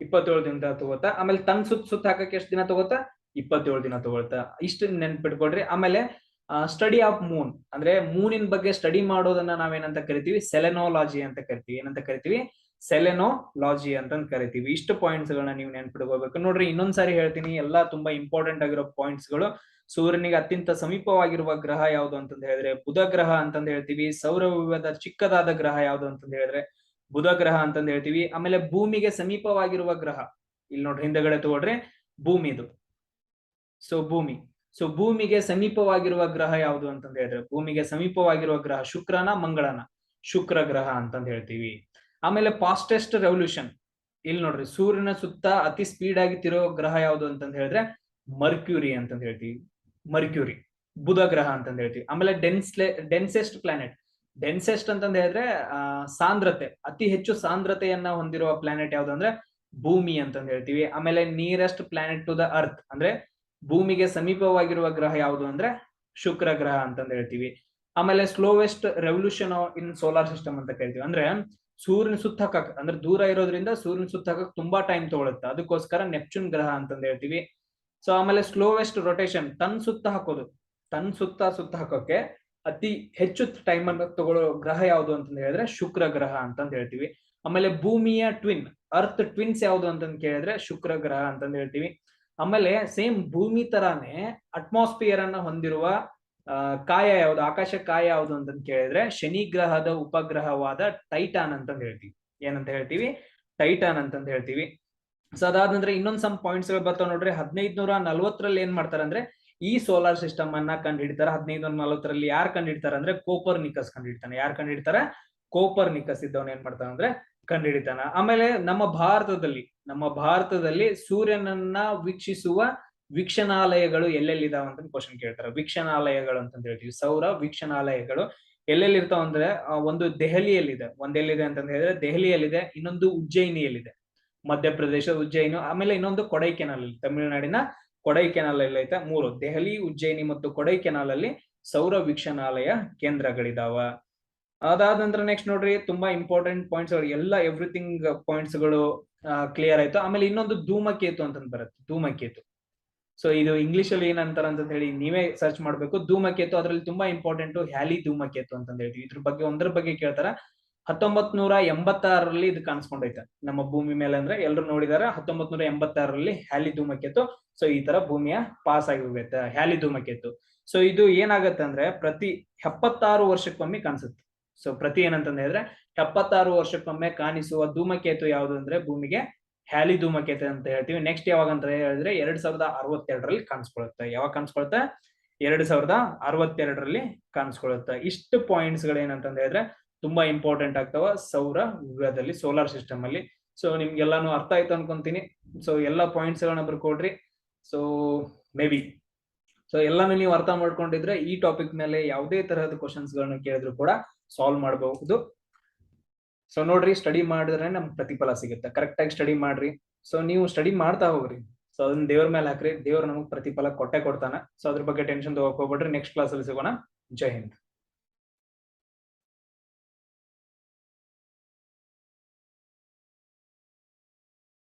ಇಪ್ಪತ್ತೇಳು ದಿನ ತಗೋತಾ ಆಮೇಲೆ ತನ್ನ ಸುತ್ತ ಸುತ್ತ ಹಾಕಕ್ಕೆ ಎಷ್ಟು ದಿನ ತಗೋತ ಇಪ್ಪತ್ತೇಳು ದಿನ ತಗೊಳ್ತಾ ಇಷ್ಟು ನೆನ್ಪಿಟ್ಕೊಡ್ರಿ ಆಮೇಲೆ ಸ್ಟಡಿ ಆಫ್ ಮೂನ್ ಅಂದ್ರೆ ಮೂನಿನ ಬಗ್ಗೆ ಸ್ಟಡಿ ಮಾಡೋದನ್ನ ನಾವೇನಂತ ಕರಿತೀವಿ? ಸೆಲೆನಾಲಜಿ ಅಂತ ಕರಿತೀವಿ. ಏನಂತ ಕರಿತೀವಿ? ಸೆಲೆನೋಲಾಜಿ ಅಂತ ಕರಿತೀವಿ. ಇಷ್ಟು ಪಾಯಿಂಟ್ಸ್ ಗಳನ್ನ ನೀವು ನೆನ್ಪಿಡ್ಕೋಬೇಕು ನೋಡ್ರಿ ಇನ್ನೊಂದ್ಸಾರಿ ಹೇಳ್ತೀನಿ, ಎಲ್ಲಾ ತುಂಬಾ ಇಂಪಾರ್ಟೆಂಟ್ ಆಗಿರೋ ಪಾಯಿಂಟ್ಸ್ಗಳು ಸೂರ್ಯನಿಗೆ ಅತ್ಯಂತ ಸಮೀಪವಾಗಿರುವ ಗ್ರಹ ಯಾವುದು ಅಂತಂದ ಹೇಳಿದ್ರೆ ಬುಧ ಗ್ರಹ ಅಂತಂದ ಹೇಳ್ತೀವಿ. ಸೌರವ್ಯೂಹದ ಚಿಕ್ಕದಾದ ಗ್ರಹ ಯಾವುದು ಅಂತಂದ ಹೇಳಿದ್ರೆ ಬುಧ ಗ್ರಹ ಅಂತಂದ ಹೇಳ್ತೀವಿ. ಆಮೇಲೆ ಭೂಮಿಗೆ ಸಮೀಪವಾಗಿರುವ ಗ್ರಹ. ಇಲ್ಲಿ ನೋಡ್ರಿ, ಹಿಂದೆಗಡೆ ತಗೊಳ್ರಿ. ಭೂಮಿದು ಸೊ ಭೂಮಿ. ಸೊ ಭೂಮಿಗೆ ಸಮೀಪವಾಗಿರುವ ಗ್ರಹ ಯಾವುದು ಅಂತಂದ ಹೇಳಿದ್ರೆ ಭೂಮಿಗೆ ಸಮೀಪವಾಗಿರುವ ಗ್ರಹ ಶುಕ್ರನ ಮಂಗಳನ. ಶುಕ್ರ ಗ್ರಹ ಅಂತಂದ ಹೇಳ್ತೀವಿ. ಆಮೇಲೆ ಫಾಸ್ಟೆಸ್ಟ್ ರೆವಲ್ಯೂಷನ್ ಇಲ್ಲಿ ನೋಡ್ರಿ, ಸೂರ್ಯನ ಸುತ್ತ ಅತಿ ಸ್ಪೀಡ್ ಆಗಿ ತಿರೋ ಗ್ರಹ ಯಾವುದು ಅಂತಂದ ಹೇಳಿದ್ರೆ ಮರ್ಕ್ಯೂರಿ ಅಂತಂದ ಹೇಳ್ತೀವಿ. ಮರ್ಕ್ಯೂರಿ ಬುಧ ಗ್ರಹ ಅಂತಂದ ಹೇಳ್ತೀವಿ. ಆಮೇಲೆ ಡೆನ್ಸ್ಲೆ ಡೆನ್ಸೆಸ್ಟ್ ಪ್ಲಾನೆಟ್ ಡೆನ್ಸೆಸ್ಟ್ ಅಂತಂದ ಹೇಳಿದ್ರೆ ಸಾಂದ್ರತೆ, ಅತಿ ಹೆಚ್ಚು ಸಾಂದ್ರತೆಯನ್ನ ಹೊಂದಿರುವ ಪ್ಲಾನೆಟ್ ಯಾವ್ದು ಅಂದ್ರೆ ಭೂಮಿ ಅಂತಂದ ಹೇಳ್ತೀವಿ. ಆಮೇಲೆ nearest planet to the earth ಅಂದ್ರೆ ಭೂಮಿಗೆ ಸಮೀಪವಾಗಿರುವ ಗ್ರಹ ಯಾವುದು ಅಂದ್ರೆ ಶುಕ್ರ ಗ್ರಹ ಅಂತಂದ ಹೇಳ್ತೀವಿ. ಆಮೇಲೆ slowest revolution in solar system ಅಂತ ಕರಿತೀವಿ. ಅಂದ್ರೆ ಸೂರ್ಯನ ಸುತ್ತ ಹಾಕಕ್ ಅಂದ್ರೆ ದೂರ ಇರೋದ್ರಿಂದ ಸೂರ್ಯನ ಸುತ್ತ ಹಾಕಕ್ ತುಂಬಾ ಟೈಮ್ ತಗೊಳುತ್ತೆ. ಅದಕ್ಕೋಸ್ಕರ ನೆಪ್ಚೂನ್ ಗ್ರಹ ಅಂತಂದ ಹೇಳ್ತೀವಿ. ಸೊ ಆಮೇಲೆ ಸ್ಲೋವೆಸ್ಟ್ ರೊಟೇಷನ್ ತನ್ ಸುತ್ತ ಹಾಕೋದು. ತನ್ ಸುತ್ತ ಸುತ್ತ ಹಾಕೋಕೆ ಅತಿ ಹೆಚ್ಚು ಟೈಮ್ ಅನ್ನು ತಗೊಳ್ಳೋ ಗ್ರಹ ಯಾವುದು ಅಂತಂದ ಹೇಳಿದ್ರೆ ಶುಕ್ರ ಗ್ರಹ ಅಂತಂದ ಹೇಳ್ತೀವಿ. ಆಮೇಲೆ ಭೂಮಿಯ ಟ್ವಿನ್ ಅರ್ತ್ ಟ್ವಿನ್ಸ್ ಯಾವುದು ಅಂತಂದ್ ಕೇಳಿದ್ರೆ ಶುಕ್ರ ಗ್ರಹ ಅಂತಂದು ಹೇಳ್ತೀವಿ. ಆಮೇಲೆ ಸೇಮ್ ಭೂಮಿ ತರಾನೇ ಅಟ್ಮಾಸ್ಫಿಯರ್ ಅನ್ನ ಹೊಂದಿರುವ ಕಾಯ ಯಾವುದು? ಆಕಾಶ ಕಾಯ ಯಾವುದು ಅಂತಂದ್ ಕೇಳಿದ್ರೆ ಶನಿ ಗ್ರಹದ ಉಪಗ್ರಹವಾದ ಟೈಟಾನ್ ಅಂತಂದ್ ಹೇಳ್ತೀವಿ. ಏನಂತ ಹೇಳ್ತೀವಿ? ಟೈಟಾನ್ ಅಂತಂದ್ ಹೇಳ್ತೀವಿ. ಸೊ ಅದಾದ ನಂತರ ಇನ್ನೊಂದ್ ಸಮ್ ಪಾಯಿಂಟ್ಸ್ಗಳು ಬರ್ತಾವ ನೋಡ್ರಿ. ಹದಿನೈದ್ ನೂರ ನಲ್ವತ್ತರಲ್ಲಿ ಏನ್ ಮಾಡ್ತಾರೆ ಅಂದ್ರೆ ಈ ಸೋಲಾರ್ ಸಿಸ್ಟಮ್ ಅನ್ನ ಕಂಡು ಹಿಡಿತಾರೆ ಹದಿನೈದು ನೂರ ನಲ್ವತ್ತರಲ್ಲಿ ಯಾರು ಕಂಡು ಹಿಡಿತಾರೆ ಅಂದ್ರೆ ಕೋಪರ್ ನಿಕಸ್ ಕಂಡು ಹಿಡಿತಾನೆ ಯಾರು ಕಂಡು ಕೋಪರ್ ನಿಕಸ್ ಇದ್ದವನ್ ಏನ್ ಮಾಡ್ತಾನ ಅಂದ್ರೆ ಕಂಡು ಹಿಡಿತಾನ ಆಮೇಲೆ ನಮ್ಮ ಭಾರತದಲ್ಲಿ ನಮ್ಮ ಭಾರತದಲ್ಲಿ ಸೂರ್ಯನನ್ನ ವೀಕ್ಷಿಸುವ ವೀಕ್ಷಣಾಲಯಗಳು ಎಲ್ಲೆಲ್ಲಿದಾವ ಅಂತ ಕ್ವಶನ್ ಕೇಳ್ತಾರೆ. ವೀಕ್ಷಣಾಲಯಗಳು ಅಂತ ಹೇಳ್ತೀವಿ. ಸೌರ ವೀಕ್ಷಣಾಲಯಗಳು ಎಲ್ಲೆಲ್ಲಿ ಇರ್ತಾವ ಅಂದ್ರೆ ಒಂದು ದೆಹಲಿಯಲ್ಲಿದೆ. ಒಂದೆಲ್ಲಿದೆ ಅಂತಂದ ಹೇಳಿದ್ರೆ ದೆಹಲಿಯಲ್ಲಿದೆ, ಇನ್ನೊಂದು ಉಜ್ಜಯಿನಿಯಲ್ಲಿದೆ. ಮಧ್ಯಪ್ರದೇಶ ಉಜ್ಜಯಿನಿ, ಆಮೇಲೆ ಇನ್ನೊಂದು ಕೊಡೈಕೆನಾಲ್ ತಮಿಳುನಾಡಿನ ಕೊಡೈಕೆನಾಲ್ ಅಲ್ಲಿ ಐತೆ ಮೂರು. ದೆಹಲಿ, ಉಜ್ಜಯಿನಿ ಮತ್ತು ಕೊಡೈಕೆನಾಲ್ ಅಲ್ಲಿ ಸೌರ ವೀಕ್ಷಣಾಲಯ ಕೇಂದ್ರಗಳಿದಾವ. ಅದಾದ ನಂತರ ನೆಕ್ಸ್ಟ್ ನೋಡ್ರಿ, ತುಂಬಾ ಇಂಪಾರ್ಟೆಂಟ್ ಪಾಯಿಂಟ್ಸ್ ಎಲ್ಲ ಎವ್ರಿಥಿಂಗ್ ಪಾಯಿಂಟ್ಸ್ಗಳು ಕ್ಲಿಯರ್ ಆಯ್ತು. ಆಮೇಲೆ ಇನ್ನೊಂದು ಧೂಮಕೇತು ಅಂತಂದ್ ಬರುತ್ತೆ. ಧೂಮಕೇತು. ಸೊ ಇದು ಇಂಗ್ಲಿಷ್ ಅಲ್ಲಿ ಏನಂತಾರ ಅಂತ ಹೇಳಿ ನೀವೇ ಸರ್ಚ್ ಮಾಡ್ಬೇಕು. ಧೂಮಕೇತು ಅದ್ರಲ್ಲಿ ತುಂಬಾ ಇಂಪಾರ್ಟೆಂಟ್ ಹ್ಯಾಲಿ ಧೂಮಕೇತು ಅಂತ ಹೇಳ್ತೀವಿ. ಇದ್ರ ಬಗ್ಗೆ, ಒಂದ್ರ ಬಗ್ಗೆ ಕೇಳ್ತಾರ. ಹತ್ತೊಂಬತ್ ನೂರ ಎಂಬತ್ತಾರರಲ್ಲಿ ಇದು ಕಾಣಿಸ್ಕೊಂಡೈತೆ. ನಮ್ಮ ಭೂಮಿ ಮೇಲೆ ಅಂದ್ರೆ ಎಲ್ಲರೂ ನೋಡಿದಾರೆ ಹತ್ತೊಂಬತ್ ನೂರ ಎಂಬತ್ತಾರರಲ್ಲಿ ಹ್ಯಾಲಿ ಧೂಮಕೇತು. ಸೊ ಈ ತರ ಭೂಮಿಯ ಪಾಸ್ ಆಗಿ ಹೋಗೈತೆ ಹ್ಯಾಲಿ ಧೂಮಕೇತು. ಸೊ ಇದು ಏನಾಗತ್ತೆ ಅಂದ್ರೆ ಪ್ರತಿ ಎಪ್ಪತ್ತಾರು ವರ್ಷಕ್ಕೊಮ್ಮೆ ಕಾಣಿಸುತ್ತೆ. ಸೊ ಪ್ರತಿ ಏನಂತಂದ್ರೆ ಎಪ್ಪತ್ತಾರು ವರ್ಷಕ್ಕೊಮ್ಮೆ ಕಾಣಿಸುವ ಧೂಮಕೇತು ಯಾವುದು ಅಂದ್ರೆ ಭೂಮಿಗೆ ಹ್ಯಾಲಿ ಧೂಮಕೇತು ಅಂತ ಹೇಳ್ತೀವಿ. ನೆಕ್ಸ್ಟ್ ಯಾವಾಗ ಅಂತ ಹೇಳಿದ್ರೆ ಎರಡ್ ಸಾವಿರದ ಅರವತ್ತೆರಡರಲ್ಲಿ ಕಾಣಿಸ್ಕೊಳುತ್ತೆ ಯಾವಾಗ ಕಾಣಿಸ್ಕೊಳುತ್ತೆ ಎರಡ್ ಸಾವಿರದ ಅರವತ್ತೆರಡರಲ್ಲಿ ಕಾಣಿಸ್ಕೊಳುತ್ತೆ ಇಷ್ಟು ಪಾಯಿಂಟ್ಸ್ಗಳು ಹೇಳಿದ್ರೆ ತುಂಬಾ ಇಂಪಾರ್ಟೆಂಟ್ ಆಗ್ತಾವ ಸೌರ ಯುಗದಲ್ಲಿ ಸೋಲಾರ್ ಸಿಸ್ಟಮ್ ಅಲ್ಲಿ. ಸೊ ನಿಮ್ಗೆಲ್ಲಾನು ಅರ್ಥ ಆಯ್ತು ಅನ್ಕೊಂತೀನಿ. ಸೊ ಎಲ್ಲಾ ಪಾಯಿಂಟ್ಸ್ ಗಳನ್ನ ಬರ್ಕೊಡ್ರಿ. ಸೊ ಮೇ ಬಿ ಸೊ ಎಲ್ಲಾನು ನೀವು ಅರ್ಥ ಮಾಡ್ಕೊಂಡಿದ್ರೆ ಈ ಟಾಪಿಕ್ ಮೇಲೆ ಯಾವುದೇ ತರಹದ ಕ್ವಶನ್ಸ್ ಗಳನ್ನ ಕೇಳಿದ್ರು ಕೂಡ ಸಾಲ್ವ್ ಮಾಡಬಹುದು. ಸೊ ನೋಡ್ರಿ ಸ್ಟಡಿ ಮಾಡಿದ್ರೆ ನಮ್ಗೆ ಪ್ರತಿಫಲ ಸಿಗುತ್ತೆ. ಕರೆಕ್ಟ್ ಆಗಿ ಸ್ಟಡಿ ಮಾಡ್ರಿ. ಸೊ ನೀವು ಸ್ಟಡಿ ಮಾಡ್ತಾ ಹೋಗ್ರಿ. ಸೊ ಅದನ್ನ ದೇವ್ರ ಮೇಲೆ ಹಾಕ್ರಿ. ದೇವ್ರ ನಮಗೆ ಪ್ರತಿಫಲ ಕೊಟ್ಟೆ ಕೊಡ್ತಾನೆ. ಸೊ ಅದ್ರ ಬಗ್ಗೆ ಟೆನ್ಷನ್ ತಗೋಕ್ ಹೋಗ್ಬೇಡ್ರಿ. ನೆಕ್ಸ್ಟ್ ಕ್ಲಾಸ್ ಅಲ್ಲಿ ಸಿಗೋಣ. ಜೈ ಹಿಂದ್.